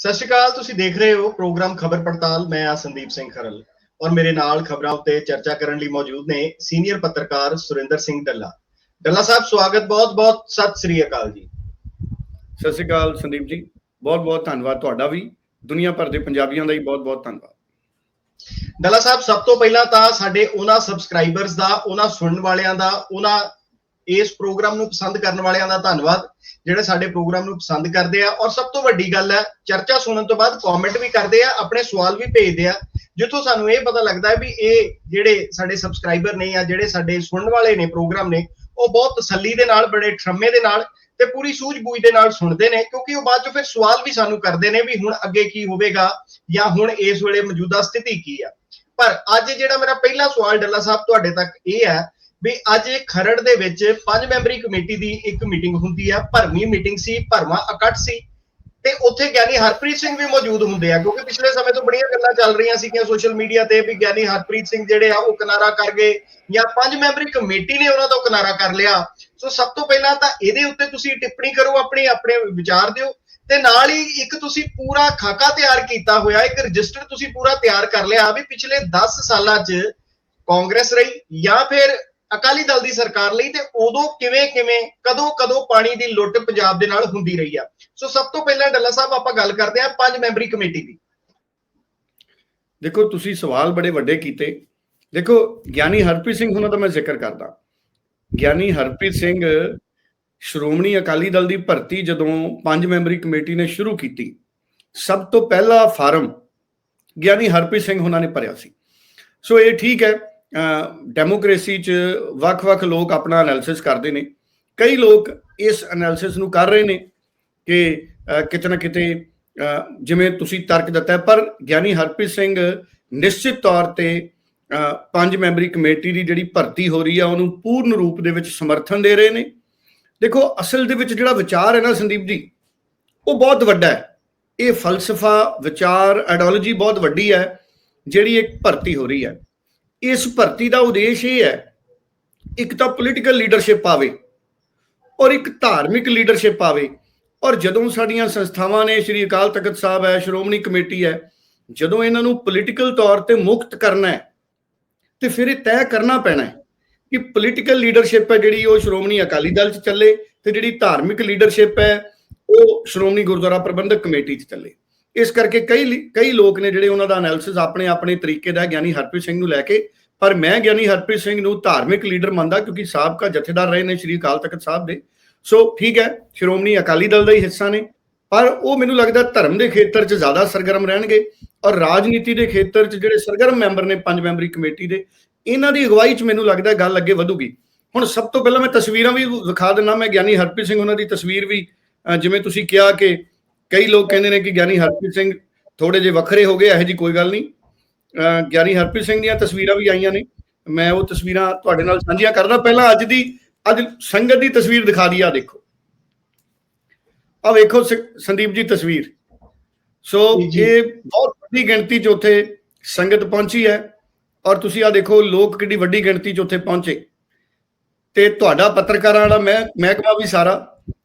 ਸਤਿ ਸ਼੍ਰੀ ਅਕਾਲ ਤੁਸੀਂ ਦੇਖ ਰਹੇ ਹੋ ਪ੍ਰੋਗਰਾਮ ਖਬਰ ਪੜਤਾਲ। ਮੈਂ ਆ ਸੰਦੀਪ ਸਿੰਘ ਖਰਲ ਔਰ ਮੇਰੇ ਨਾਲ ਖਬਰਾਂ ਉੱਤੇ ਚਰਚਾ ਕਰਨ ਲਈ ਮੌਜੂਦ ਨੇ ਸੀਨੀਅਰ ਪੱਤਰਕਾਰ ਸੁਰਿੰਦਰ ਸਿੰਘ ਡੱਲਾ। ਡੱਲਾ ਸਾਹਿਬ ਸਵਾਗਤ ਬਹੁਤ-ਬਹੁਤ ਸਤਿ ਸ੍ਰੀ ਅਕਾਲ ਜੀ। ਸਤਿ ਸ਼੍ਰੀ ਅਕਾਲ ਸੰਦੀਪ ਜੀ। ਬਹੁਤ ਬਹੁਤ ਧੰਨਵਾਦ ਤੁਹਾਡਾ ਵੀ। ਦੁਨੀਆ ਭਰ ਦੇ ਪੰਜਾਬੀਆਂ ਦਾ ਹੀ ਬਹੁਤ ਬਹੁਤ ਧੰਨਵਾਦ। ਡੱਲਾ ਸਾਹਿਬ ਸਭ ਤੋਂ ਪਹਿਲਾਂ ਤਾਂ ਸਾਡੇ ਉਹਨਾਂ ਸਬਸਕ੍ਰਾਈਬਰਸ ਦਾ ਉਹਨਾਂ ਸੁਣਨ ਵਾਲਿਆਂ ਦਾ ਉਹਨਾਂ ਇਸ ਪ੍ਰੋਗਰਾਮ ਨੂੰ ਪਸੰਦ ਕਰਨ ਵਾਲਿਆਂ ਦਾ ਧੰਨਵਾਦ। ਜਿਹੜੇ ਸਾਡੇ ਪ੍ਰੋਗਰਾਮ ਨੂੰ ਪਸੰਦ ਕਰਦੇ ਆ, ਔਰ ਸਭ ਤੋਂ ਵੱਡੀ ਗੱਲ ਹੈ, ਚਰਚਾ ਸੁਣਨ ਤੋਂ ਬਾਅਦ ਕਮੈਂਟ ਵੀ ਕਰਦੇ ਆ, ਆਪਣੇ ਸਵਾਲ ਵੀ ਭੇਜਦੇ ਆ। ਜਿੱਥੋਂ ਸਾਨੂੰ ਇਹ ਪਤਾ ਲੱਗਦਾ ਹੈ ਵੀ ਇਹ ਜਿਹੜੇ ਸਾਡੇ ਸਬਸਕ੍ਰਾਈਬਰ ਨੇ ਜਾਂ ਜਿਹੜੇ ਸਾਡੇ ਸੁਣਨ ਵਾਲੇ ਨੇ ਪ੍ਰੋਗਰਾਮ ਨੇ, ਉਹ ਬਹੁਤ ਤਸੱਲੀ ਦੇ ਨਾਲ, ਬੜੇ ਠਰਮੇ ਦੇ ਨਾਲ ਤੇ ਪੂਰੀ ਸੂਝ-ਬੂਝ ਦੇ ਨਾਲ ਸੁਣਦੇ ਨੇ, ਕਿਉਂਕਿ ਉਹ ਬਾਅਦ ਚੋਂ ਫਿਰ ਸਵਾਲ ਵੀ ਸਾਨੂੰ ਕਰਦੇ ਨੇ ਵੀ ਹੁਣ ਅੱਗੇ ਕੀ ਹੋਵੇਗਾ ਜਾਂ ਹੁਣ ਇਸ ਵੇਲੇ ਮੌਜੂਦਾ ਸਥਿਤੀ ਕੀ ਆ। ਪਰ ਅੱਜ ਜਿਹੜਾ ਮੇਰਾ ਪਹਿਲਾ ਸਵਾਲ ਡੱਲਾ ਸਾਹਿਬ ਤੁਹਾਡੇ ਤੱਕ ਇਹ ਹੈ ਵੀ ਅੱਜ ਖਰੜ ਦੇ ਵਿੱਚ ਪੰਜ ਮੈਂਬਰੀ ਕਮੇਟੀ ਦੀ ਇੱਕ ਮੀਟਿੰਗ ਹੁੰਦੀ ਆ, ਭਰਵੀਂ ਮੀਟਿੰਗ ਸੀ, ਭਰਵਾਂ ਇਕੱਠ ਸੀ ਤੇ ਉੱਥੇ ਗਿਆਨੀ ਹਰਪ੍ਰੀਤ ਸਿੰਘ ਵੀ ਮੌਜੂਦ ਹੁੰਦੇ ਆ, ਕਿਉਂਕਿ ਪਿਛਲੇ ਸਮੇਂ ਤੋਂ ਬੜੀਆਂ ਗੱਲਾਂ ਚੱਲ ਰਹੀਆਂ ਸੀਗੀਆਂ ਸੋਸ਼ਲ ਮੀਡੀਆ ਤੇ ਵੀ ਗਿਆਨੀ ਹਰਪ੍ਰੀਤ ਸਿੰਘ ਜਿਹੜੇ ਆ ਉਹ ਕਿਨਾਰਾ ਕਰ ਗਏ ਜਾਂ ਪੰਜ ਮੈਂਬਰੀ ਕਮੇਟੀ ਨੇ ਉਹਨਾਂ ਤੋਂ ਕਿਨਾਰਾ ਕਰ ਲਿਆ। ਸੋ ਸਭ ਤੋਂ ਪਹਿਲਾਂ ਤਾਂ ਇਹਦੇ ਉੱਤੇ ਤੁਸੀਂ ਟਿੱਪਣੀ ਕਰੋ ਆਪਣੀ, ਆਪਣੇ ਵਿਚਾਰ ਦਿਓ ਤੇ ਨਾਲ ਹੀ ਇੱਕ ਤੁਸੀਂ ਪੂਰਾ ਖਾਕਾ ਤਿਆਰ ਕੀਤਾ ਹੋਇਆ, ਇੱਕ ਰਜਿਸਟਰ ਤੁਸੀਂ ਪੂਰਾ ਤਿਆਰ ਕਰ ਲਿਆ ਵੀ ਪਿਛਲੇ 10 ਸਾਲਾਂ 'ਚ ਕਾਂਗਰਸ ਰਹੀ ਜਾਂ ਫਿਰ ਅਕਾਲੀ ਦਲ ਦੀ ਸਰਕਾਰ ਲਈ ਤੇ ਉਦੋਂ ਕਿਵੇਂ ਕਿਵੇਂ, ਕਦੋਂ ਕਦੋਂ ਪਾਣੀ ਦੀ ਲੁੱਟ ਪੰਜਾਬ ਦੇ ਨਾਲ ਹੁੰਦੀ ਰਹੀ ਆ। ਸੋ ਸਭ ਤੋਂ ਪਹਿਲਾਂ ਡੱਲਾ ਸਾਹਿਬ, ਆਪਾਂ ਗੱਲ ਕਰਦੇ ਆ ਪੰਜ ਮੈਂਬਰੀ ਕਮੇਟੀ ਦੀ। ਦੇਖੋ, ਤੁਸੀਂ ਸਵਾਲ ਬੜੇ ਵੱਡੇ ਕੀਤੇ। ਦੇਖੋ, ਗਿਆਨੀ ਹਰਪ੍ਰੀਤ ਸਿੰਘ ਉਹਨਾਂ ਦਾ ਮੈਂ ਜ਼ਿਕਰ ਕਰਦਾ। ਗਿਆਨੀ ਹਰਪ੍ਰੀਤ ਸਿੰਘ ਸ਼੍ਰੋਮਣੀ ਅਕਾਲੀ ਦਲ ਦੀ ਭਰਤੀ ਜਦੋਂ ਪੰਜ ਮੈਂਬਰੀ ਕਮੇਟੀ ਨੇ ਸ਼ੁਰੂ ਕੀਤੀ, ਸਭ ਤੋਂ ਪਹਿਲਾ ਫਾਰਮ ਗਿਆਨੀ ਹਰਪ੍ਰੀਤ ਸਿੰਘ ਉਹਨਾਂ ਨੇ ਭਰਿਆ ਸੀ। ਸੋ ਇਹ ਠੀਕ ਹੈ ਡੈਮੋਕ੍ਰੇਸੀ 'ਚ ਵੱਖ-ਵੱਖ ਲੋਕ ਆਪਣਾ ਐਨਾਲਿਸਿਸ ਕਰਦੇ ਨੇ। ਕਈ ਲੋਕ ਇਸ ਐਨਾਲਿਸਿਸ ਨੂੰ ਕਰ ਰਹੇ ਨੇ ਕਿ ਕਿਤੇ ਨਾ ਕਿਤੇ ਜਿਵੇਂ ਤੁਸੀਂ ਤਰਕ ਦਿੱਤਾ, ਪਰ ਗਿਆਨੀ ਹਰਪ੍ਰੀਤ ਸਿੰਘ ਨਿਸ਼ਚਿਤ ਤੌਰ ਤੇ ਪੰਜ ਮੈਂਬਰੀ ਕਮੇਟੀ ਦੀ ਜਿਹੜੀ ਭਰਤੀ ਹੋ ਰਹੀ ਆ, ਉਹਨੂੰ ਪੂਰਨ ਰੂਪ ਦੇ ਵਿੱਚ ਸਮਰਥਨ ਦੇ ਰਹੇ ਨੇ। ਦੇਖੋ, ਅਸਲ ਦੇ ਵਿੱਚ ਜਿਹੜਾ ਵਿਚਾਰ ਹੈ ਨਾ ਸੰਦੀਪ ਜੀ, ਉਹ ਬਹੁਤ ਵੱਡਾ ਹੈ। ਇਹ ਫਲਸਫਾ, ਵਿਚਾਰ ਆਈਡੀਓਲੋਜੀ ਬਹੁਤ ਵੱਡੀ ਹੈ, ਜਿਹੜੀ ਇੱਕ ਭਰਤੀ ਹੋ ਰਹੀ ਹੈ। ਇਸ ਭਰਤੀ ਦਾ ਉਦੇਸ਼ ਇਹ ਹੈ, ਇੱਕ ਤਾਂ ਪੋਲੀਟੀਕਲ ਲੀਡਰਸ਼ਿਪ ਆਵੇ ਔਰ ਇੱਕ ਧਾਰਮਿਕ ਲੀਡਰਸ਼ਿਪ ਆਵੇ। ਔਰ ਜਦੋਂ ਸਾਡੀਆਂ ਸੰਸਥਾਵਾਂ ਨੇ, ਸ਼੍ਰੀ ਅਕਾਲ ਤਖਤ ਸਾਹਿਬ ਹੈ, ਸ਼੍ਰੋਮਣੀ ਕਮੇਟੀ ਹੈ, ਜਦੋਂ ਇਹਨਾਂ ਨੂੰ ਪੋਲੀਟੀਕਲ ਤੌਰ ਤੇ ਮੁਕਤ ਕਰਨਾ ਹੈ, ਤੇ ਫਿਰ ਇਹ ਤੈਅ ਕਰਨਾ ਪੈਣਾ ਹੈ ਕਿ ਪੋਲੀਟੀਕਲ ਲੀਡਰਸ਼ਿਪ ਹੈ ਜਿਹੜੀ ਉਹ ਸ਼੍ਰੋਮਣੀ ਅਕਾਲੀ ਦਲ 'ਚ ਚੱਲੇ ਤੇ ਜਿਹੜੀ ਧਾਰਮਿਕ ਲੀਡਰਸ਼ਿਪ ਹੈ ਉਹ ਸ਼੍ਰੋਮਣੀ ਗੁਰਦੁਆਰਾ ਪ੍ਰਬੰਧਕ ਕਮੇਟੀ 'ਚ ਚੱਲੇ। ਇਸ ਕਰਕੇ ਕਈ ਕਈ ਲੋਕ ਨੇ ਜਿਹੜੇ ਉਹਨਾਂ ਦਾ ਐਨਾਲਿਸਿਸ ਆਪਣੇ ਆਪਣੇ ਤਰੀਕੇ ਦਾ ਗਿਆਨੀ ਹਰਪ੍ਰੀਤ ਸਿੰਘ ਨੂੰ ਲੈ ਕੇ, ਪਰ ਮੈਂ ਗਿਆਨੀ ਹਰਪ੍ਰੀਤ ਸਿੰਘ ਨੂੰ ਧਾਰਮਿਕ ਲੀਡਰ ਮੰਨਦਾ ਕਿਉਂਕਿ ਸਾਬਕਾ ਜਥੇਦਾਰ ਰਹੇ ਨੇ ਸ਼੍ਰੀ ਅਕਾਲ ਤਖਤ ਸਾਹਿਬ ਦੇ। ਸੋ ਠੀਕ ਹੈ, ਸ਼੍ਰੋਮਣੀ ਅਕਾਲੀ ਦਲ ਦਾ ਹੀ ਹਿੱਸਾ ਨੇ, ਪਰ ਉਹ ਮੈਨੂੰ ਲੱਗਦਾ ਧਰਮ ਦੇ ਖੇਤਰ 'ਚ ਜ਼ਿਆਦਾ ਸਰਗਰਮ ਰਹਿਣਗੇ ਔਰ ਰਾਜਨੀਤੀ ਦੇ ਖੇਤਰ 'ਚ ਜਿਹੜੇ ਸਰਗਰਮ ਮੈਂਬਰ ਨੇ ਪੰਜ ਮੈਂਬਰੀ ਕਮੇਟੀ ਦੇ, ਇਹਨਾਂ ਦੀ ਅਗਵਾਈ 'ਚ ਮੈਨੂੰ ਲੱਗਦਾ ਗੱਲ ਅੱਗੇ ਵਧੂਗੀ। ਹੁਣ ਸਭ ਤੋਂ ਪਹਿਲਾਂ ਮੈਂ ਤਸਵੀਰਾਂ ਵੀ ਵਿਖਾ ਦਿੰਦਾ ਮੈਂ ਗਿਆਨੀ ਹਰਪ੍ਰੀਤ ਸਿੰਘ ਉਹਨਾਂ ਦੀ ਤਸਵੀਰ ਵੀ ਜਿਵੇਂ ਤੁਸੀਂ ਕਿਹਾ ਕਿ ਕਈ ਲੋਕ ਕਹਿੰਦੇ ਨੇ ਕਿ ਗਿਆਨੀ ਹਰਪ੍ਰੀਤ ਸਿੰਘ ਥੋੜੇ ਜਿਹੇ ਵੱਖਰੇ ਹੋ ਗਏ ਇਹੋ ਜੀ ਕੋਈ ਗੱਲ ਨਹੀਂ। ਗਿਆਨੀ ਹਰਪ੍ਰੀਤ ਸਿੰਘ ਦੀਆਂ ਤਸਵੀਰਾਂ ਵੀ ਆਈਆਂ ਨੇ। ਮੈਂ ਉਹ ਤਸਵੀਰਾਂ ਤੁਹਾਡੇ ਨਾਲ ਸਾਂਝੀਆਂ ਕਰਦਾ। ਪਹਿਲਾਂ ਅੱਜ ਦੀ ਅੱਜ ਸੰਗਤ ਦੀ ਤਸਵੀਰ ਦਿਖਾ ਦਿਆ ਦੇਖੋ। ਆ ਵੇਖੋ ਸੰਦੀਪ ਜੀ ਤਸਵੀਰ। ਸੋ ਇਹ ਬਹੁਤ ਵੱਡੀ ਗਿਣਤੀ 'ਚ ਉੱਥੇ ਸੰਗਤ ਪਹੁੰਚੀ ਹੈ ਔਰ ਤੁਸੀਂ ਆ ਦੇਖੋ ਲੋਕ ਕਿੰਨੀ ਵੱਡੀ ਗਿਣਤੀ 'ਚ ਉੱਥੇ ਪਹੁੰਚੇ। ਤੇ ਤੁਹਾਡਾ ਪੱਤਰਕਾਰਾਂ ਵਾਲਾ ਮੈਂ ਮਹਿਕਮਾ ਵੀ ਸਾਰਾ।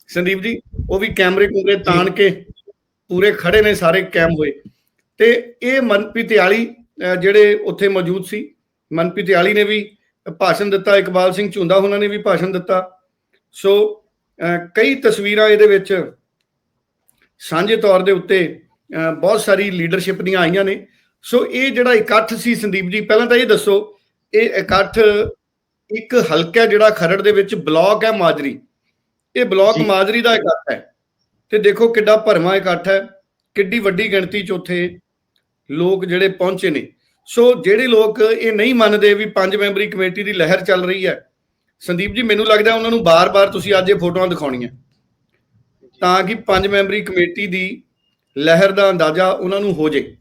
ਸੰਦੀਪ ਜੀ ਉਹ ਵੀ ਕੈਮਰੇ ਕੂਮਰੇ ਤਾਣ ਕੇ ਪੂਰੇ ਖੜੇ ਨੇ ਸਾਰੇ ਕੈਮ ਹੋਏ। ਤੇ ਇਹ ਮਨਪ੍ਰੀਤ ਆਲੀ ਜਿਹੜੇ ਉੱਥੇ ਮੌਜੂਦ ਸੀ ਮਨਪ੍ਰੀਤ ਆਲੀ ਨੇ ਵੀ ਭਾਸ਼ਣ ਦਿੱਤਾ ਇਕਬਾਲ ਸਿੰਘ ਝੁੰਦਾ ਉਹਨਾਂ ਨੇ ਵੀ ਭਾਸ਼ਣ ਦਿੱਤਾ। ਸੋ ਕਈ ਤਸਵੀਰਾਂ ਇਹਦੇ ਵਿੱਚ ਸਾਂਝੇ ਤੌਰ ਦੇ ਉੱਤੇ ਬਹੁਤ ਸਾਰੀ ਲੀਡਰਸ਼ਿਪ ਦੀਆਂ ਆਈਆਂ ਨੇ। ਸੋ ਇਹ ਜਿਹੜਾ ਇਕੱਠ ਸੀ ਸੰਦੀਪ ਜੀ ਪਹਿਲਾਂ ਤਾਂ ਇਹ ਦੱਸੋ ਇਹ ਇਕੱਠ ਇੱਕ ਹਲਕਾ ਜਿਹੜਾ ਖਰੜ ਦੇ ਵਿੱਚ ਬਲਾਕ ਹੈ ਮਾਜਰੀ। ਇਹ ਬਲਾਕ ਮਾਜਰੀ ਦਾ ਇਕੱਠ ਹੈ। ਤੇ ਦੇਖੋ ਕਿੱਡਾ ਭਰਮਾ ਇਕੱਠ ਹੈ ਕਿੱਡੀ ਵੱਡੀ ਗਿਣਤੀ ਚ ਉੱਥੇ ਲੋਕ ਜਿਹੜੇ ਪਹੁੰਚੇ ਨੇ। ਸੋ ਜਿਹੜੇ ਲੋਕ ਇਹ ਨਹੀਂ ਮੰਨਦੇ ਵੀ ਪੰਜ ਮੈਂਬਰੀ ਕਮੇਟੀ ਦੀ ਲਹਿਰ ਚੱਲ ਰਹੀ ਹੈ ਸੰਦੀਪ ਜੀ ਮੈਨੂੰ ਲੱਗਦਾ ਉਹਨਾਂ ਨੂੰ ਬਾਰ-ਬਾਰ ਤੁਸੀਂ ਅੱਜ ਇਹ ਫੋਟੋਆਂ ਦਿਖਾਉਣੀਆਂ। ਤਾਂ ਕਿ ਪੰਜ ਮੈਂਬਰੀ ਕਮੇਟੀ ਦੀ ਲਹਿਰ ਦਾ ਅੰਦਾਜ਼ਾ ਉਹਨਾਂ ਨੂੰ ਹੋ ਜੇ।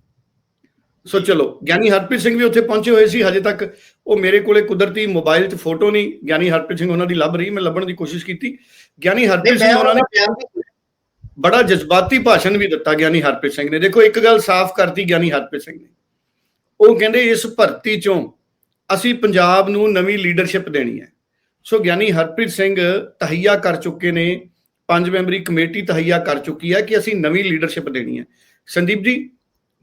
ਸੋ ਚਲੋ ਗਿਆਨੀ ਹਰਪ੍ਰੀਤ ਸਿੰਘ ਵੀ ਉੱਥੇ ਪਹੁੰਚੇ ਹੋਏ ਸੀ ਹਜੇ ਤੱਕ ਉਹ ਮੇਰੇ ਕੋਲੇ ਕੁਦਰਤੀ ਮੋਬਾਈਲ 'ਚ ਫੋਟੋ ਨਹੀਂ। ਗਿਆਨੀ ਹਰਪ੍ਰੀਤ ਸਿੰਘ ਉਹਨਾਂ ਦੀ ਲੱਭ ਰਹੀ ਮੈਂ ਲੱਭਣ ਦੀ ਕੋਸ਼ਿਸ਼ ਕੀਤੀ। ਗਿਆਨੀ ਹਰਪ੍ਰੀਤ ਸਿੰਘ ਉਹਨਾਂ ਨੇ ਬੜਾ ਜਜ਼ਬਾਤੀ ਭਾਸ਼ਣ ਵੀ ਦਿੱਤਾ ਗਿਆਨੀ ਹਰਪ੍ਰੀਤ ਸਿੰਘ ਨੇ। ਦੇਖੋ, ਇੱਕ ਗੱਲ ਸਾਫ਼ ਕਰਤੀ ਗਿਆਨੀ ਹਰਪ੍ਰੀਤ ਸਿੰਘ ਨੇ। ਉਹ ਕਹਿੰਦੇ, ਇਸ ਭਰਤੀ ਚੋਂ ਅਸੀਂ ਪੰਜਾਬ ਨੂੰ ਨਵੀਂ ਲੀਡਰਸ਼ਿਪ ਦੇਣੀ ਹੈ। ਸੋ ਗਿਆਨੀ ਹਰਪ੍ਰੀਤ ਸਿੰਘ ਤਹਈਆ ਕਰ ਚੁੱਕੇ ਨੇ। ਪੰਜ ਮੈਂਬਰੀ ਕਮੇਟੀ ਤਹਈਆ ਕਰ ਚੁੱਕੀ ਹੈ ਕਿ ਅਸੀਂ ਨਵੀਂ ਲੀਡਰਸ਼ਿਪ ਦੇਣੀ ਹੈ। ਸੰਦੀਪ ਜੀ,